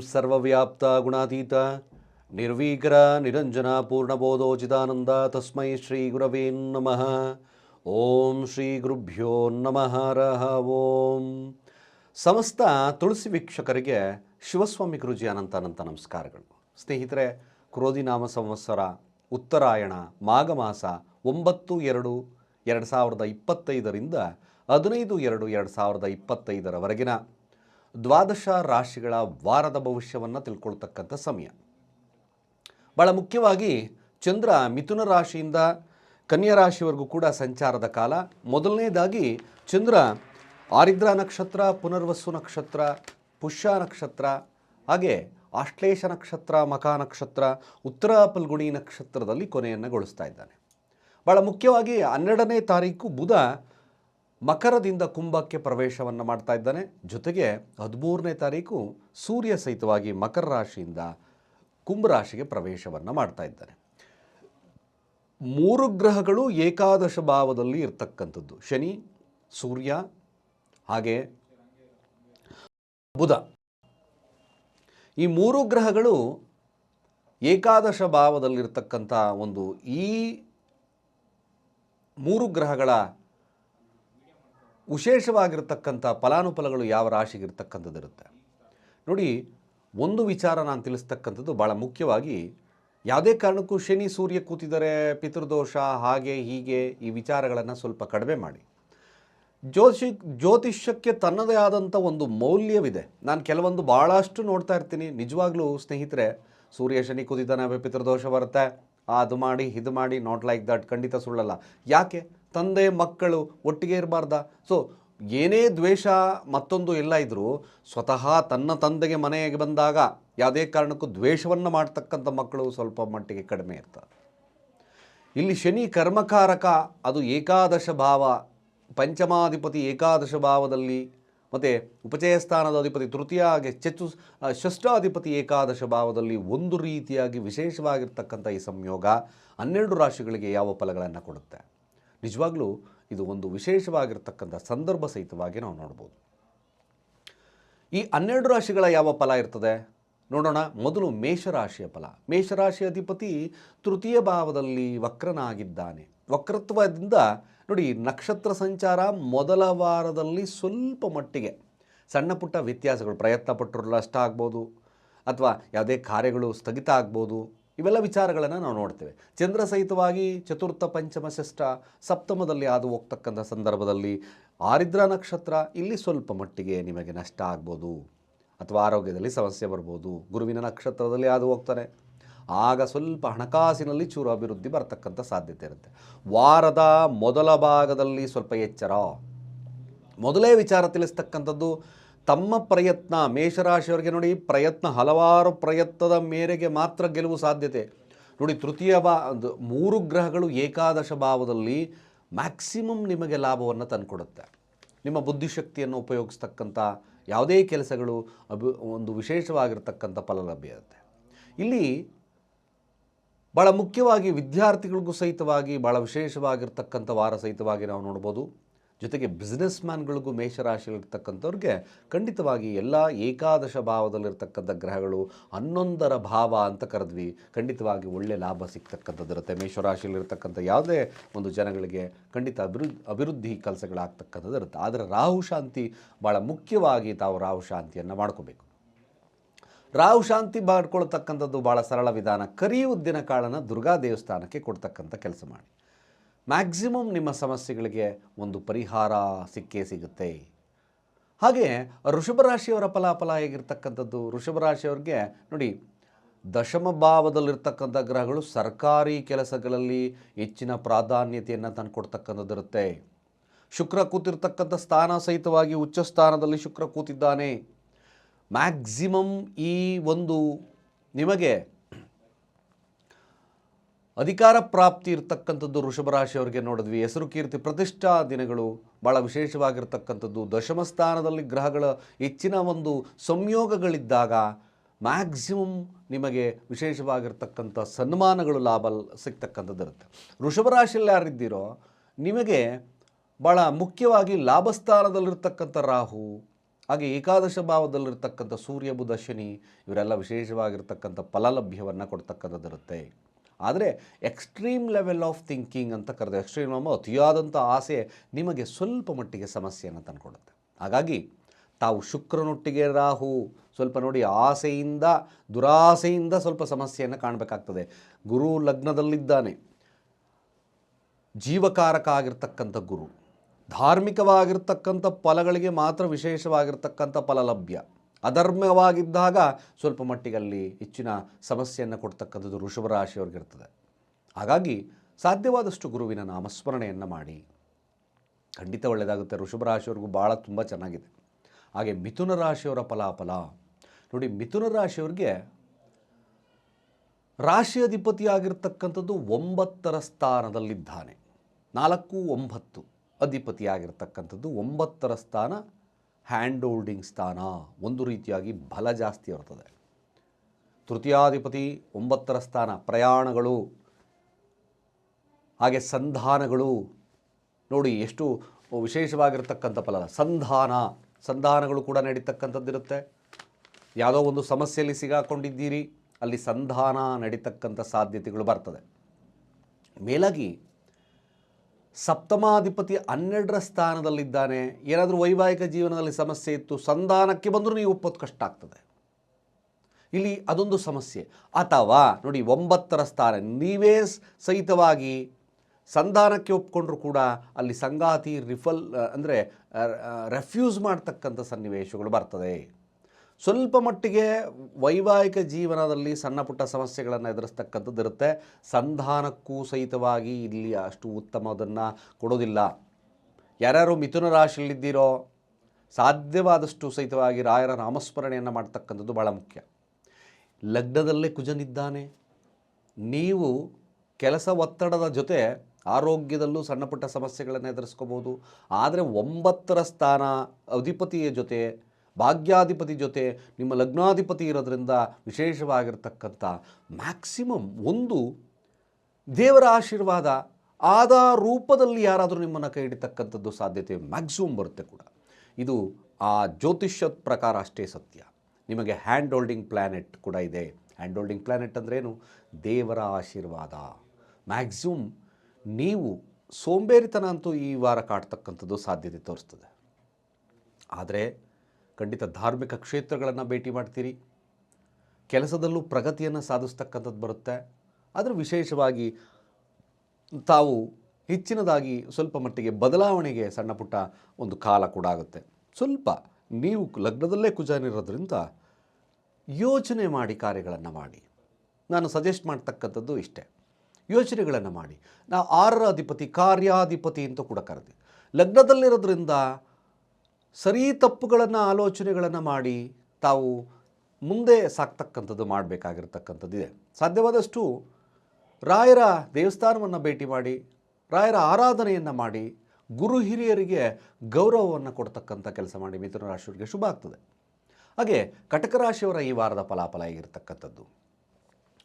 ಸರ್ವವ್ಯಾಪ್ತ ಗುಣಾತೀತ, ನಿರ್ವೀಕರ ನಿರಂಜನ ಪೂರ್ಣಬೋಧೋಚಿತಾನಂದ ತಸ್ಮೈ ಶ್ರೀ ಗುರವೇ ನಮಃ. ಓಂ ಶ್ರೀ ಗುರುಭ್ಯೋ ನಮಃ. ರಹ ಓಂ. ಸಮಸ್ತ ತುಳಸಿ ವೀಕ್ಷಕರಿಗೆ ಶಿವಸ್ವಾಮಿ ಗುರುಜಿ ಅನಂತ ಅನಂತ ನಮಸ್ಕಾರಗಳು. ಸ್ನೇಹಿತರೆ, ಕ್ರೋಧಿನಾಮ ಸಂವತ್ಸರ, ಉತ್ತರಾಯಣ ಮಾಘ ಮಾಸ ಒಂಬತ್ತು ಎರಡು ಎರಡು ಸಾವಿರದ ಇಪ್ಪತ್ತೈದರಿಂದ ಹದಿನೈದು ಎರಡು ಎರಡು ಸಾವಿರದ ಇಪ್ಪತ್ತೈದರವರೆಗಿನ ದ್ವಾದಶ ರಾಶಿಗಳ ವಾರದ ಭವಿಷ್ಯವನ್ನು ತಿಳ್ಕೊಳ್ತಕ್ಕಂಥ ಸಮಯ. ಭಾಳ ಮುಖ್ಯವಾಗಿ ಚಂದ್ರ ಮಿಥುನ ರಾಶಿಯಿಂದ ಕನ್ಯಾ ರಾಶಿವರೆಗೂ ಕೂಡ ಸಂಚಾರದ ಕಾಲ. ಮೊದಲನೇದಾಗಿ ಚಂದ್ರ ಆರಿದ್ರ ನಕ್ಷತ್ರ ಪುನರ್ವಸು ನಕ್ಷತ್ರ, ಪುಷ್ಯ ನಕ್ಷತ್ರ, ಹಾಗೆ ಆಶ್ಲೇಷ ನಕ್ಷತ್ರ ಮಖಾ ನಕ್ಷತ್ರ, ಉತ್ತರ ಪಲ್ಗುಣಿ ನಕ್ಷತ್ರದಲ್ಲಿ ಕೊನೆಯನ್ನು ಗೊಳಿಸ್ತಾ ಇದ್ದಾನೆ. ಭಾಳ ಮುಖ್ಯವಾಗಿ ಹನ್ನೆರಡನೇ ತಾರೀಕು ಬುಧ ಮಕರದಿಂದ ಕುಂಭಕ್ಕೆ ಪ್ರವೇಶವನ್ನು ಮಾಡ್ತಾ ಇದ್ದಾನೆ. ಜೊತೆಗೆ ಹದಿಮೂರನೇ ತಾರೀಕು ಸೂರ್ಯ ಸಹಿತವಾಗಿ ಮಕರ ರಾಶಿಯಿಂದ ಕುಂಭರಾಶಿಗೆ ಪ್ರವೇಶವನ್ನು ಮಾಡ್ತಾ ಇದ್ದಾನೆ. ಮೂರು ಗ್ರಹಗಳು ಏಕಾದಶ ಭಾವದಲ್ಲಿ ಇರ್ತಕ್ಕಂಥದ್ದು. ಶನಿ, ಸೂರ್ಯ, ಹಾಗೆ ಬುಧ. ಈ ಮೂರು ಗ್ರಹಗಳು ಏಕಾದಶ ಭಾವದಲ್ಲಿರ್ತಕ್ಕಂಥ ಒಂದು ಈ ಮೂರು ಗ್ರಹಗಳ ವಿಶೇಷವಾಗಿರ್ತಕ್ಕಂಥ ಫಲಾನುಫಲಗಳು ಯಾವ ರಾಶಿಗೆ ರಾಶಿಗಿರ್ತಕ್ಕಂಥದ್ದಿರುತ್ತೆ? ನೋಡಿ, ಒಂದು ವಿಚಾರ ನಾನು ತಿಳಿಸ್ತಕ್ಕಂಥದ್ದು ಭಾಳ ಮುಖ್ಯವಾಗಿ ಯಾವುದೇ ಕಾರಣಕ್ಕೂ ಶನಿ, ಸೂರ್ಯ ಕೂತಿದರೆ ಪಿತೃದೋಷ, ಹಾಗೆ, ಹೀಗೆ ಈ ವಿಚಾರಗಳನ್ನು ಸ್ವಲ್ಪ ಕಡಿಮೆ ಮಾಡಿ. ಜ್ಯೋತಿ ಜ್ಯೋತಿಷ್ಯಕ್ಕೆ ತನ್ನದೇ ಆದಂಥ ಒಂದು ಮೌಲ್ಯವಿದೆ. ನಾನು ಕೆಲವೊಂದು ಭಾಳಷ್ಟು ನೋಡ್ತಾ ಇರ್ತೀನಿ. ನಿಜವಾಗ್ಲೂ ಸ್ನೇಹಿತರೆ, ಸೂರ್ಯ, ಶನಿ ಕೂತಿದ್ದಾನೆ, ಪಿತೃದೋಷ ಬರುತ್ತೆ. ಅದು ಮಾಡಿ, ಇದು ಮಾಡಿ ನಾಟ್ ಲೈಕ್ ದಟ್ ಖಂಡಿತ ಸುಳ್ಳಲ್ಲ. ಯಾಕೆ? ತಂದೆ ಮಕ್ಕಳು ಒಟ್ಟಿಗೆ ಇರಬಾರ್ದ? ಸೊ ಏನೇ ದ್ವೇಷ ಮತ್ತೊಂದು ಎಲ್ಲ ಇದ್ದರೂ ಸ್ವತಃ ತನ್ನ ತಂದೆಗೆ ಮನೆಗೆ ಬಂದಾಗ ಯಾವುದೇ ಕಾರಣಕ್ಕೂ ದ್ವೇಷವನ್ನು ಮಾಡ್ತಕ್ಕಂಥ ಮಕ್ಕಳು ಸ್ವಲ್ಪ ಮಟ್ಟಿಗೆ ಕಡಿಮೆ ಇರ್ತಾರೆ. ಇಲ್ಲಿ ಶನಿ ಕರ್ಮಕಾರಕ, ಅದು ಏಕಾದಶ ಭಾವ, ಪಂಚಮಾಧಿಪತಿ ಏಕಾದಶ ಭಾವದಲ್ಲಿ, ಮತ್ತು ಉಪಚಯ ಸ್ಥಾನದ ಅಧಿಪತಿ ತೃತೀಯ ಹಾಗೆ ಚತು ಷಷ್ಠಾಧಿಪತಿ ಏಕಾದಶ ಭಾವದಲ್ಲಿ ಒಂದು ರೀತಿಯಾಗಿ ವಿಶೇಷವಾಗಿರ್ತಕ್ಕಂಥ ಈ ಸಂಯೋಗ ಹನ್ನೆರಡು ರಾಶಿಗಳಿಗೆ ಯಾವ ಫಲಗಳನ್ನು ಕೊಡುತ್ತೆ? ನಿಜವಾಗ್ಲೂ ಇದು ಒಂದು ವಿಶೇಷವಾಗಿರ್ತಕ್ಕಂಥ ಸಂದರ್ಭ ಸಹಿತವಾಗಿ ನಾವು ನೋಡ್ಬೋದು. ಈ ಹನ್ನೆರಡು ರಾಶಿಗಳ ಯಾವ ಫಲ ಇರ್ತದೆ? ನೋಡೋಣ. ಮೊದಲು ಮೇಷರಾಶಿಯ ಫಲ. ಮೇಷರಾಶಿ ಅಧಿಪತಿ ತೃತೀಯ ಭಾವದಲ್ಲಿ ವಕ್ರನಾಗಿದ್ದಾನೆ. ವಕ್ರತ್ವದಿಂದ ನೋಡಿ, ನಕ್ಷತ್ರ ಸಂಚಾರ ಮೊದಲ ವಾರದಲ್ಲಿ ಸ್ವಲ್ಪ ಮಟ್ಟಿಗೆ ಸಣ್ಣ ಪುಟ್ಟ ವ್ಯತ್ಯಾಸಗಳು ಪ್ರಯತ್ನ ಪಟ್ಟರು ಅಷ್ಟ ಆಗ್ಬೋದು ಅಥವಾ ಯಾವುದೇ ಕಾರ್ಯಗಳು ಸ್ಥಗಿತ ಆಗ್ಬೋದು. ಇವೆಲ್ಲ ವಿಚಾರಗಳನ್ನು ನಾವು ನೋಡ್ತೇವೆ. ಚಂದ್ರ ಸಹಿತವಾಗಿ ಚತುರ್ಥ ಪಂಚಮ ಷಷ್ಠ ಸಪ್ತಮದಲ್ಲಿ ಹಾದು ಹೋಗ್ತಕ್ಕಂಥ ಸಂದರ್ಭದಲ್ಲಿ ಆರಿದ್ರ ನಕ್ಷತ್ರ ಇಲ್ಲಿ ಸ್ವಲ್ಪ ಮಟ್ಟಿಗೆ ನಿಮಗೆ ನಷ್ಟ ಆಗ್ಬೋದು. ಅಥವಾ ಆರೋಗ್ಯದಲ್ಲಿ ಸಮಸ್ಯೆ ಬರ್ಬೋದು. ಗುರುವಿನ ನಕ್ಷತ್ರದಲ್ಲಿ ಹಾದು ಹೋಗ್ತಾರೆ. ಆಗ ಸ್ವಲ್ಪ ಹಣಕಾಸಿನಲ್ಲಿ ಚೂರು ಅಭಿವೃದ್ಧಿ ಬರ್ತಕ್ಕಂಥ ಸಾಧ್ಯತೆ ಇರುತ್ತೆ. ವಾರದ ಮೊದಲ ಭಾಗದಲ್ಲಿ ಸ್ವಲ್ಪ ಎಚ್ಚರ. ಮೊದಲೇ ವಿಚಾರ ತಿಳಿಸ್ತಕ್ಕಂಥದ್ದು ತಮ್ಮ ಪ್ರಯತ್ನ, ಮೇಷರಾಶಿಯವರಿಗೆ ನೋಡಿ ಪ್ರಯತ್ನ, ಹಲವಾರು ಪ್ರಯತ್ನದ ಮೇರೆಗೆ ಮಾತ್ರ ಗೆಲುವು ಸಾಧ್ಯತೆ. ನೋಡಿ, ತೃತೀಯ ಬಾ ಮೂರು ಗ್ರಹಗಳು ಏಕಾದಶ ಭಾವದಲ್ಲಿ ಮ್ಯಾಕ್ಸಿಮಮ್ ನಿಮಗೆ ಲಾಭವನ್ನು ತಂದುಕೊಡುತ್ತೆ. ನಿಮ್ಮ ಬುದ್ಧಿಶಕ್ತಿಯನ್ನು ಉಪಯೋಗಿಸ್ತಕ್ಕಂಥ ಯಾವುದೇ ಕೆಲಸಗಳು ಅಭಿ ಒಂದು ವಿಶೇಷವಾಗಿರ್ತಕ್ಕಂಥ ಫಲ ಲಭ್ಯ ಇರುತ್ತೆ. ಇಲ್ಲಿ ಭಾಳ ಮುಖ್ಯವಾಗಿ ವಿದ್ಯಾರ್ಥಿಗಳಿಗೂ ಸಹಿತವಾಗಿ ಭಾಳ ವಿಶೇಷವಾಗಿರ್ತಕ್ಕಂಥ ವಾರ ಸಹಿತವಾಗಿ ನಾವು ನೋಡ್ಬೋದು. ಜೊತೆಗೆ ಬಿಸ್ನೆಸ್ ಮ್ಯಾನ್ಗಳಿಗೂ ಮೇಷರಾಶಿಯಲ್ಲಿರ್ತಕ್ಕಂಥವ್ರಿಗೆ ಖಂಡಿತವಾಗಿ ಎಲ್ಲ ಏಕಾದಶ ಭಾವದಲ್ಲಿರ್ತಕ್ಕಂಥ ಗ್ರಹಗಳು ಹನ್ನೊಂದರ ಭಾವ ಅಂತ ಕರೆದ್ವಿ. ಖಂಡಿತವಾಗಿ ಒಳ್ಳೆಯ ಲಾಭ ಸಿಗ್ತಕ್ಕಂಥದ್ದಿರುತ್ತೆ ಮೇಷರಾಶಿಯಲ್ಲಿರ್ತಕ್ಕಂಥ ಯಾವುದೇ ಒಂದು ಜನಗಳಿಗೆ ಖಂಡಿತ ಅಭಿವೃದ್ಧಿ ಅಭಿವೃದ್ಧಿ ಕೆಲಸಗಳಾಗ್ತಕ್ಕಂಥದ್ದು ಇರುತ್ತೆ. ಆದರೆ ರಾಹು ಶಾಂತಿ ಭಾಳ ಮುಖ್ಯವಾಗಿ ತಾವು ರಾಹು ಶಾಂತಿಯನ್ನು ಮಾಡ್ಕೋಬೇಕು. ರಾಹು ಶಾಂತಿ ಮಾಡ್ಕೊಳ್ತಕ್ಕಂಥದ್ದು ಭಾಳ ಸರಳ ವಿಧಾನ. ಕರಿ ಉದ್ದಿನ ಕಾಳನ್ನು ದುರ್ಗಾ ದೇವಸ್ಥಾನಕ್ಕೆ ಕೊಡ್ತಕ್ಕಂಥ ಕೆಲಸ ಮಾಡಿ. ಮ್ಯಾಕ್ಸಿಮಮ್ ನಿಮ್ಮ ಸಮಸ್ಯೆಗಳಿಗೆ ಒಂದು ಪರಿಹಾರ ಸಿಕ್ಕೇ ಸಿಗುತ್ತೆ. ಹಾಗೆ ರಾಶಿಯವರ ಫಲಾಫಲ ಹೇಗಿರ್ತಕ್ಕಂಥದ್ದು? ರಾಶಿಯವ್ರಿಗೆ ನೋಡಿ, ದಶಮ ಭಾವದಲ್ಲಿರ್ತಕ್ಕಂಥ ಗ್ರಹಗಳು ಸರ್ಕಾರಿ ಕೆಲಸಗಳಲ್ಲಿ ಹೆಚ್ಚಿನ ಪ್ರಾಧಾನ್ಯತೆಯನ್ನು ತಂದು ಕೊಡ್ತಕ್ಕಂಥದ್ದು ಇರುತ್ತೆ. ಶುಕ್ರ ಕೂತಿರ್ತಕ್ಕಂಥ ಸ್ಥಾನ ಸಹಿತವಾಗಿ ಉಚ್ಚ ಸ್ಥಾನದಲ್ಲಿ ಶುಕ್ರ ಕೂತಿದ್ದಾನೆ. ಮ್ಯಾಕ್ಸಿಮಮ್ ಈ ಒಂದು ನಿಮಗೆ ಅಧಿಕಾರ ಪ್ರಾಪ್ತಿ ಇರ್ತಕ್ಕಂಥದ್ದು ವೃಷಭರಾಶಿಯವರಿಗೆ ನೋಡಿದ್ವಿ. ಹೆಸರು ಕೀರ್ತಿ ಪ್ರತಿಷ್ಠಾ ದಿನಗಳು ಭಾಳ ವಿಶೇಷವಾಗಿರ್ತಕ್ಕಂಥದ್ದು. ದಶಮ ಸ್ಥಾನದಲ್ಲಿ ಗ್ರಹಗಳ ಹೆಚ್ಚಿನ ಒಂದು ಸಂಯೋಗಗಳಿದ್ದಾಗ ಮ್ಯಾಕ್ಸಿಮಮ್ ನಿಮಗೆ ವಿಶೇಷವಾಗಿರ್ತಕ್ಕಂಥ ಸನ್ಮಾನಗಳು ಲಾಭ ಸಿಗ್ತಕ್ಕಂಥದ್ದು ಇರುತ್ತೆ. ಋಷಭ ರಾಶಿಯಲ್ಲಿ ಯಾರಿದ್ದೀರೋ ನಿಮಗೆ ಭಾಳ ಮುಖ್ಯವಾಗಿ ಲಾಭಸ್ಥಾನದಲ್ಲಿರ್ತಕ್ಕಂಥ ರಾಹು, ಹಾಗೆ ಏಕಾದಶ ಭಾವದಲ್ಲಿರ್ತಕ್ಕಂಥ ಸೂರ್ಯ, ಬುಧ, ಶನಿ ಇವರೆಲ್ಲ ವಿಶೇಷವಾಗಿರ್ತಕ್ಕಂಥ ಫಲಲಭ್ಯವನ್ನು ಕೊಡ್ತಕ್ಕಂಥದ್ದಿರುತ್ತೆ ಆದರೆ ಎಕ್ಸ್ಟ್ರೀಮ್ ಲೆವೆಲ್ ಆಫ್ ಥಿಂಕಿಂಗ್ ಅಂತ ಕರೆದು ಎಕ್ಸ್ಟ್ರೀಮ್ ನಮ್ಮ ಅತಿಯಾದಂಥ ಆಸೆ ನಿಮಗೆ ಸ್ವಲ್ಪ ಮಟ್ಟಿಗೆ ಸಮಸ್ಯೆಯನ್ನು ತಂದುಕೊಡುತ್ತೆ. ಹಾಗಾಗಿ ತಾವು ಶುಕ್ರನೊಟ್ಟಿಗೆ ರಾಹು ಸ್ವಲ್ಪ ನೋಡಿ ಆಸೆಯಿಂದ, ದುರಾಸೆಯಿಂದ ಸ್ವಲ್ಪ ಸಮಸ್ಯೆಯನ್ನು ಕಾಣಬೇಕಾಗ್ತದೆ. ಗುರು ಲಗ್ನದಲ್ಲಿದ್ದಾನೆ. ಜೀವಕಾರಕ ಆಗಿರ್ತಕ್ಕಂಥ ಗುರು, ಧಾರ್ಮಿಕವಾಗಿರ್ತಕ್ಕಂಥ ಫಲಗಳಿಗೆ ಮಾತ್ರ ವಿಶೇಷವಾಗಿರ್ತಕ್ಕಂಥ ಫಲ ಲಭ್ಯ ಅಧರ್ಮವಾಗಿದ್ದಾಗ ಸ್ವಲ್ಪ ಮಟ್ಟಿಗಲ್ಲಿ ಹೆಚ್ಚಿನ ಸಮಸ್ಯೆಯನ್ನು ಕೊಡ್ತಕ್ಕಂಥದ್ದು ವೃಷಭರಾಶಿಯವ್ರಿಗಿರ್ತದೆ ಹಾಗಾಗಿ ಸಾಧ್ಯವಾದಷ್ಟು ಗುರುವಿನ ನಾಮಸ್ಮರಣೆಯನ್ನು ಮಾಡಿ. ಖಂಡಿತ ಒಳ್ಳೆಯದಾಗುತ್ತೆ. ವೃಷಭ ರಾಶಿಯವ್ರಿಗೂ ಭಾಳ ತುಂಬ ಚೆನ್ನಾಗಿದೆ. ಹಾಗೆ ಮಿಥುನ ರಾಶಿಯವರ ಫಲಾಫಲ. ನೋಡಿ, ಮಿಥುನ ರಾಶಿಯವ್ರಿಗೆ ರಾಶಿ ಅಧಿಪತಿಯಾಗಿರ್ತಕ್ಕಂಥದ್ದು ಒಂಬತ್ತರ ಸ್ಥಾನದಲ್ಲಿದ್ದಾನೆ. ನಾಲ್ಕು, ಒಂಬತ್ತು ಅಧಿಪತಿಯಾಗಿರ್ತಕ್ಕಂಥದ್ದು ಒಂಬತ್ತರ ಸ್ಥಾನ ಹ್ಯಾಂಡ್ ಹೋಲ್ಡಿಂಗ್ ಸ್ಥಾನ ಒಂದು ರೀತಿಯಾಗಿ ಬಲ ಜಾಸ್ತಿ ಇರ್ತದೆ. ತೃತೀಯಾಧಿಪತಿ ಒಂಬತ್ತರ ಸ್ಥಾನ, ಪ್ರಯಾಣಗಳು, ಹಾಗೆ ಸಂಧಾನಗಳು. ನೋಡಿ, ಎಷ್ಟು ವಿಶೇಷವಾಗಿರ್ತಕ್ಕಂಥ ಫಲ. ಸಂಧಾನ, ಸಂಧಾನಗಳು ಕೂಡ ನಡೀತಕ್ಕಂಥದ್ದಿರುತ್ತೆ. ಯಾವುದೋ ಒಂದು ಸಮಸ್ಯೆಯಲ್ಲಿ ಸಿಗಾಕೊಂಡಿದ್ದೀರಿ, ಅಲ್ಲಿ ಸಂಧಾನ ನಡೀತಕ್ಕಂಥ ಸಾಧ್ಯತೆಗಳು ಬರ್ತದೆ. ಮೇಲಾಗಿ ಸಪ್ತಮಾಧಿಪತಿ ಹನ್ನೆರಡರ ಸ್ಥಾನದಲ್ಲಿದ್ದಾನೆ. ಏನಾದರೂ ವೈವಾಹಿಕ ಜೀವನದಲ್ಲಿ ಸಮಸ್ಯೆ ಇತ್ತು, ಸಂಧಾನಕ್ಕೆ ಬಂದರೂ ನೀವು ಒಪ್ಪೋದು ಕಷ್ಟ ಆಗ್ತದೆ. ಇಲ್ಲಿ ಅದೊಂದು ಸಮಸ್ಯೆ. ಅಥವಾ ನೋಡಿ, ಒಂಬತ್ತರ ಸ್ಥಾನ. ನೀವೇ ಸಹಿತವಾಗಿ ಸಂಧಾನಕ್ಕೆ ಒಪ್ಕೊಂಡ್ರೂ ಕೂಡ ಅಲ್ಲಿ ಸಂಗಾತಿ ರಿಫಲ್, ಅಂದರೆ ರೆಫ್ಯೂಸ್ ಮಾಡ್ತಕ್ಕಂಥ ಸನ್ನಿವೇಶಗಳು ಬರ್ತದೆ. ಸ್ವಲ್ಪ ಮಟ್ಟಿಗೆ ವೈವಾಹಿಕ ಜೀವನದಲ್ಲಿ ಸಣ್ಣ ಪುಟ್ಟ ಸಮಸ್ಯೆಗಳನ್ನು ಎದುರಿಸ್ತಕ್ಕಂಥದ್ದು ಇರುತ್ತೆ. ಸಂಧಾನಕ್ಕೂ ಸಹಿತವಾಗಿ ಇಲ್ಲಿ ಅಷ್ಟು ಉತ್ತಮದನ್ನು ಕೊಡೋದಿಲ್ಲ. ಯಾರ್ಯಾರು ಮಿಥುನ ರಾಶಿಯಲ್ಲಿದ್ದೀರೋ, ಸಾಧ್ಯವಾದಷ್ಟು ಸಹಿತವಾಗಿ ರಾಯರ ನಾಮಸ್ಮರಣೆಯನ್ನು ಮಾಡ್ತಕ್ಕಂಥದ್ದು ಭಾಳ ಮುಖ್ಯ. ಲಗ್ನದಲ್ಲೇ ಕುಜನಿದ್ದಾನೆ ನೀವು ಕೆಲಸ ಒತ್ತಡದ ಜೊತೆ ಆರೋಗ್ಯದಲ್ಲೂ ಸಣ್ಣ ಪುಟ್ಟ ಸಮಸ್ಯೆಗಳನ್ನು ಎದುರಿಸ್ಕೋಬೋದು. ಆದರೆ ಒಂಬತ್ತರ ಸ್ಥಾನ ಅಧಿಪತಿಯ ಜೊತೆ ಭಾಗ್ಯಾಧಿಪತಿ ಜೊತೆ ನಿಮ್ಮ ಲಗ್ನಾಧಿಪತಿ ಇರೋದ್ರಿಂದ ವಿಶೇಷವಾಗಿರ್ತಕ್ಕಂಥ ಮ್ಯಾಕ್ಸಿಮಮ್ ಒಂದು ದೇವರ ಆಶೀರ್ವಾದ ಆದ ರೂಪದಲ್ಲಿ ಯಾರಾದರೂ ನಿಮ್ಮನ್ನು ಕೈ ಹಿಡಿತಕ್ಕಂಥದ್ದು ಸಾಧ್ಯತೆ ಮ್ಯಾಕ್ಸಿಮಮ್ ಬರುತ್ತೆ ಕೂಡ. ಇದು ಆ ಜ್ಯೋತಿಷ್ಯದ ಪ್ರಕಾರ ಅಷ್ಟೇ ಸತ್ಯ. ನಿಮಗೆ ಹ್ಯಾಂಡ್ ಹೋಲ್ಡಿಂಗ್ ಪ್ಲ್ಯಾನೆಟ್ ಕೂಡ ಇದೆ. ಹ್ಯಾಂಡ್ ಹೋಲ್ಡಿಂಗ್ ಪ್ಲ್ಯಾನೆಟ್ ಅಂದ್ರೇನು ದೇವರ ಆಶೀರ್ವಾದ. ಮ್ಯಾಕ್ಸಿಮಮ್ ನೀವು ಸೋಂಬೇರಿತನ ಅಂತೂ ಈ ವಾರ ಕಾಡ್ತಕ್ಕಂಥದ್ದು ಸಾಧ್ಯತೆ ತೋರಿಸ್ತದೆ. ಆದರೆ ಖಂಡಿತ ಧಾರ್ಮಿಕ ಕ್ಷೇತ್ರಗಳನ್ನು ಭೇಟಿ ಮಾಡ್ತೀರಿ. ಕೆಲಸದಲ್ಲೂ ಪ್ರಗತಿಯನ್ನು ಸಾಧಿಸ್ತಕ್ಕಂಥದ್ದು ಬರುತ್ತೆ. ಆದರೆ ವಿಶೇಷವಾಗಿ ತಾವು ಹೆಚ್ಚಿನದಾಗಿ ಸ್ವಲ್ಪ ಮಟ್ಟಿಗೆ ಬದಲಾವಣೆಗೆ ಸಣ್ಣ ಪುಟ್ಟ ಒಂದು ಕಾಲ ಕೂಡ ಆಗುತ್ತೆ. ಸ್ವಲ್ಪ ನೀವು ಲಗ್ನದಲ್ಲೇ ಕುಜಾನಿರೋದ್ರಿಂದ ಯೋಚನೆ ಮಾಡಿ ಕಾರ್ಯಗಳನ್ನು ಮಾಡಿ. ನಾನು ಸಜೆಸ್ಟ್ ಮಾಡ್ತಕ್ಕಂಥದ್ದು ಇಷ್ಟೇ. ಯೋಚನೆಗಳನ್ನು ಮಾಡಿ. ನಾವು ಆರರ ಅಧಿಪತಿ, ಕಾರ್ಯಾಧಿಪತಿ ಅಂತ ಕೂಡ ಕರೆದಿ. ಲಗ್ನದಲ್ಲಿರೋದ್ರಿಂದ ಸರಿ ತಪ್ಪುಗಳನ್ನು, ಆಲೋಚನೆಗಳನ್ನು ಮಾಡಿ ತಾವು ಮುಂದೆ ಸಾಕ್ತಕ್ಕಂಥದ್ದು ಮಾಡಬೇಕಾಗಿರ್ತಕ್ಕಂಥದ್ದಿದೆ ಸಾಧ್ಯವಾದಷ್ಟು ರಾಯರ ದೇವಸ್ಥಾನವನ್ನು ಭೇಟಿ ಮಾಡಿ, ರಾಯರ ಆರಾಧನೆಯನ್ನು ಮಾಡಿ, ಗುರು ಹಿರಿಯರಿಗೆ ಗೌರವವನ್ನು ಕೊಡ್ತಕ್ಕಂಥ ಕೆಲಸ ಮಾಡಿ ಮಿಥುನ ರಾಶಿಯವರಿಗೆ ಶುಭ ಆಗ್ತದೆ. ಹಾಗೆ ಕಟಕ ರಾಶಿಯವರ ಈ ವಾರದ ಫಲಾಫಲ ಆಗಿರ್ತಕ್ಕಂಥದ್ದು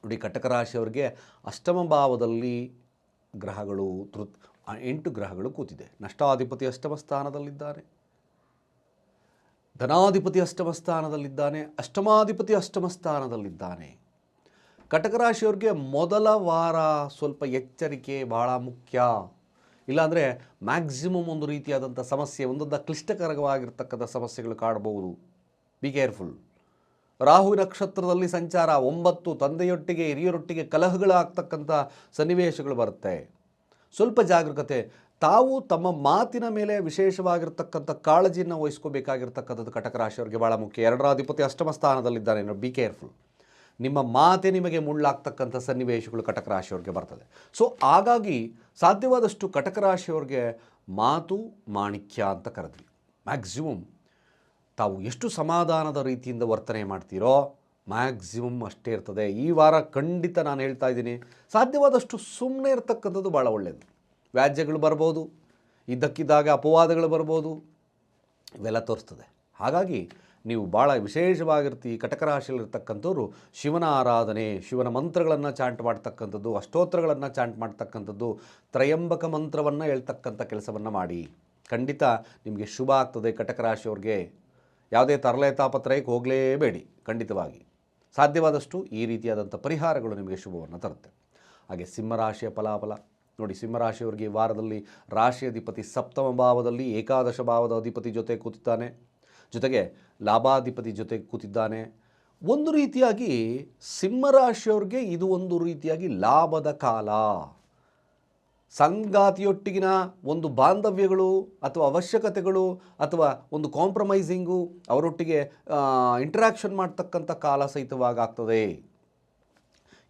ನೋಡಿ, ಕಟಕ ರಾಶಿಯವರಿಗೆ ಅಷ್ಟಮ ಭಾವದಲ್ಲಿ ಗ್ರಹಗಳು ತೃತ್ ಎಂಟು ಗ್ರಹಗಳು ಕೂತಿದೆ. ನಷ್ಟಾಧಿಪತಿ ಅಷ್ಟಮ ಸ್ಥಾನದಲ್ಲಿದ್ದಾರೆ. ಧನಾಧಿಪತಿ ಅಷ್ಟಮ ಸ್ಥಾನದಲ್ಲಿದ್ದಾನೆ ಅಷ್ಟಮಾಧಿಪತಿ ಅಷ್ಟಮ ಸ್ಥಾನದಲ್ಲಿದ್ದಾನೆ ಕಟಕ ರಾಶಿಯವ್ರಿಗೆ ಮೊದಲ ವಾರ ಸ್ವಲ್ಪ ಎಚ್ಚರಿಕೆ ಭಾಳ ಮುಖ್ಯ. ಇಲ್ಲಾಂದರೆ ಮ್ಯಾಕ್ಸಿಮಮ್ ಒಂದು ರೀತಿಯಾದಂಥ ಸಮಸ್ಯೆ, ಒಂದೊಂದು ಕ್ಲಿಷ್ಟಕರವಾಗಿರ್ತಕ್ಕಂಥ ಸಮಸ್ಯೆಗಳು ಕಾಣಬಹುದು ಬಿ ಕೇರ್ಫುಲ್ ರಾಹು ನಕ್ಷತ್ರದಲ್ಲಿ ಸಂಚಾರ, ಒಂಬತ್ತು ತಂದೆಯೊಟ್ಟಿಗೆ, ಹಿರಿಯರೊಟ್ಟಿಗೆ ಕಲಹಗಳಾಗ್ತಕ್ಕಂಥ ಸನ್ನಿವೇಶಗಳು ಬರುತ್ತೆ. ಸ್ವಲ್ಪ ಜಾಗರೂಕತೆ ತಾವು ತಮ್ಮ ಮಾತಿನ ಮೇಲೆ ವಿಶೇಷವಾಗಿರ್ತಕ್ಕಂಥ ಕಾಳಜಿಯನ್ನು ವಹಿಸ್ಕೋಬೇಕಾಗಿರ್ತಕ್ಕಂಥದ್ದು ಕಟಕ ರಾಶಿಯವರಿಗೆ ಭಾಳ ಮುಖ್ಯ. ಎರಡರ ಅಧಿಪತಿ ಅಷ್ಟಮ ಸ್ಥಾನದಲ್ಲಿದ್ದಾನೆ. ಬಿ ಕೇರ್ಫುಲ್ ನಿಮ್ಮ ಮಾತೆ ನಿಮಗೆ ಮುಳ್ಳಾಗ್ತಕ್ಕಂಥ ಸನ್ನಿವೇಶಗಳು ಕಟಕ ರಾಶಿಯವ್ರಿಗೆ ಬರ್ತದೆ. ಸೊ ಹಾಗಾಗಿ ಸಾಧ್ಯವಾದಷ್ಟು ಕಟಕ ರಾಶಿಯವ್ರಿಗೆ ಮಾತು ಮಾಣಿಕ್ಯ ಅಂತ ಕರೆದ್ವಿ. ಮ್ಯಾಕ್ಸಿಮಮ್ ತಾವು ಎಷ್ಟು ಸಮಾಧಾನದ ರೀತಿಯಿಂದ ವರ್ತನೆ ಮಾಡ್ತೀರೋ ಮ್ಯಾಕ್ಸಿಮಮ್ ಅಷ್ಟೇ ಇರ್ತದೆ. ಈ ವಾರ ಖಂಡಿತ ನಾನು ಹೇಳ್ತಾ ಇದ್ದೀನಿ, ಸಾಧ್ಯವಾದಷ್ಟು ಸುಮ್ಮನೆ ಇರ್ತಕ್ಕಂಥದ್ದು ಭಾಳ ಒಳ್ಳೆಯದು ವ್ಯಾಜ್ಯಗಳು ಬರ್ಬೋದು, ಇದ್ದಕ್ಕಿದ್ದಾಗ ಅಪವಾದಗಳು ಬರ್ಬೋದು, ಇವೆಲ್ಲ ತೋರಿಸ್ತದೆ. ಹಾಗಾಗಿ ನೀವು ಭಾಳ ವಿಶೇಷವಾಗಿರ್ತಿ, ಕಟಕರಾಶಿಯಲ್ಲಿರ್ತಕ್ಕಂಥವ್ರು ಕಟಕ ರಾಶಿಯಲ್ಲಿರ್ತಕ್ಕಂಥವ್ರು ಶಿವನ ಆರಾಧನೆ, ಶಿವನ ಮಂತ್ರಗಳನ್ನು ಚಾಂಟ್ ಮಾಡ್ತಕ್ಕಂಥದ್ದು, ಅಷ್ಟೋತ್ರಗಳನ್ನು ಚಾಂಟ್ ಮಾಡ್ತಕ್ಕಂಥದ್ದು, ತ್ರಯಂಬಕ ಮಂತ್ರವನ್ನು ಹೇಳ್ತಕ್ಕಂಥ ಕೆಲಸವನ್ನು ಮಾಡಿ. ಖಂಡಿತ ನಿಮಗೆ ಶುಭ ಆಗ್ತದೆ ಕಟಕ ರಾಶಿಯವ್ರಿಗೆ ಯಾವುದೇ ತರಲೆ ತಾಪತ್ರಯಕ್ಕೆ ಹೋಗಲೇಬೇಡಿ, ಖಂಡಿತವಾಗಿ. ಸಾಧ್ಯವಾದಷ್ಟು ಈ ರೀತಿಯಾದಂಥ ಪರಿಹಾರಗಳು ನಿಮಗೆ ಶುಭವನ್ನು ತರುತ್ತೆ. ಹಾಗೆ ಸಿಂಹರಾಶಿಯ ಫಲಾಫಲ ನೋಡಿ, ಸಿಂಹರಾಶಿಯವರಿಗೆ ಈ ವಾರದಲ್ಲಿ ರಾಶಿ ಅಧಿಪತಿ ಸಪ್ತಮ ಭಾವದಲ್ಲಿ ಏಕಾದಶ ಭಾವದ ಅಧಿಪತಿ ಜೊತೆ ಕೂತಿದ್ದಾನೆ. ಜೊತೆಗೆ ಲಾಭಾಧಿಪತಿ ಜೊತೆ ಕೂತಿದ್ದಾನೆ. ಒಂದು ರೀತಿಯಾಗಿ ಸಿಂಹರಾಶಿಯವ್ರಿಗೆ ಇದು ಒಂದು ರೀತಿಯಾಗಿ ಲಾಭದ ಕಾಲ. ಸಂಗಾತಿಯೊಟ್ಟಿಗಿನ ಒಂದು ಬಾಂಧವ್ಯಗಳು ಅಥವಾ ಅವಶ್ಯಕತೆಗಳು ಅಥವಾ ಒಂದು ಕಾಂಪ್ರಮೈಸಿಂಗು ಅವರೊಟ್ಟಿಗೆ ಇಂಟ್ರಾಕ್ಷನ್ ಮಾಡ್ತಕ್ಕಂಥ ಕಾಲ ಸಹಿತವಾಗಿ ಆಗ್ತದೆ.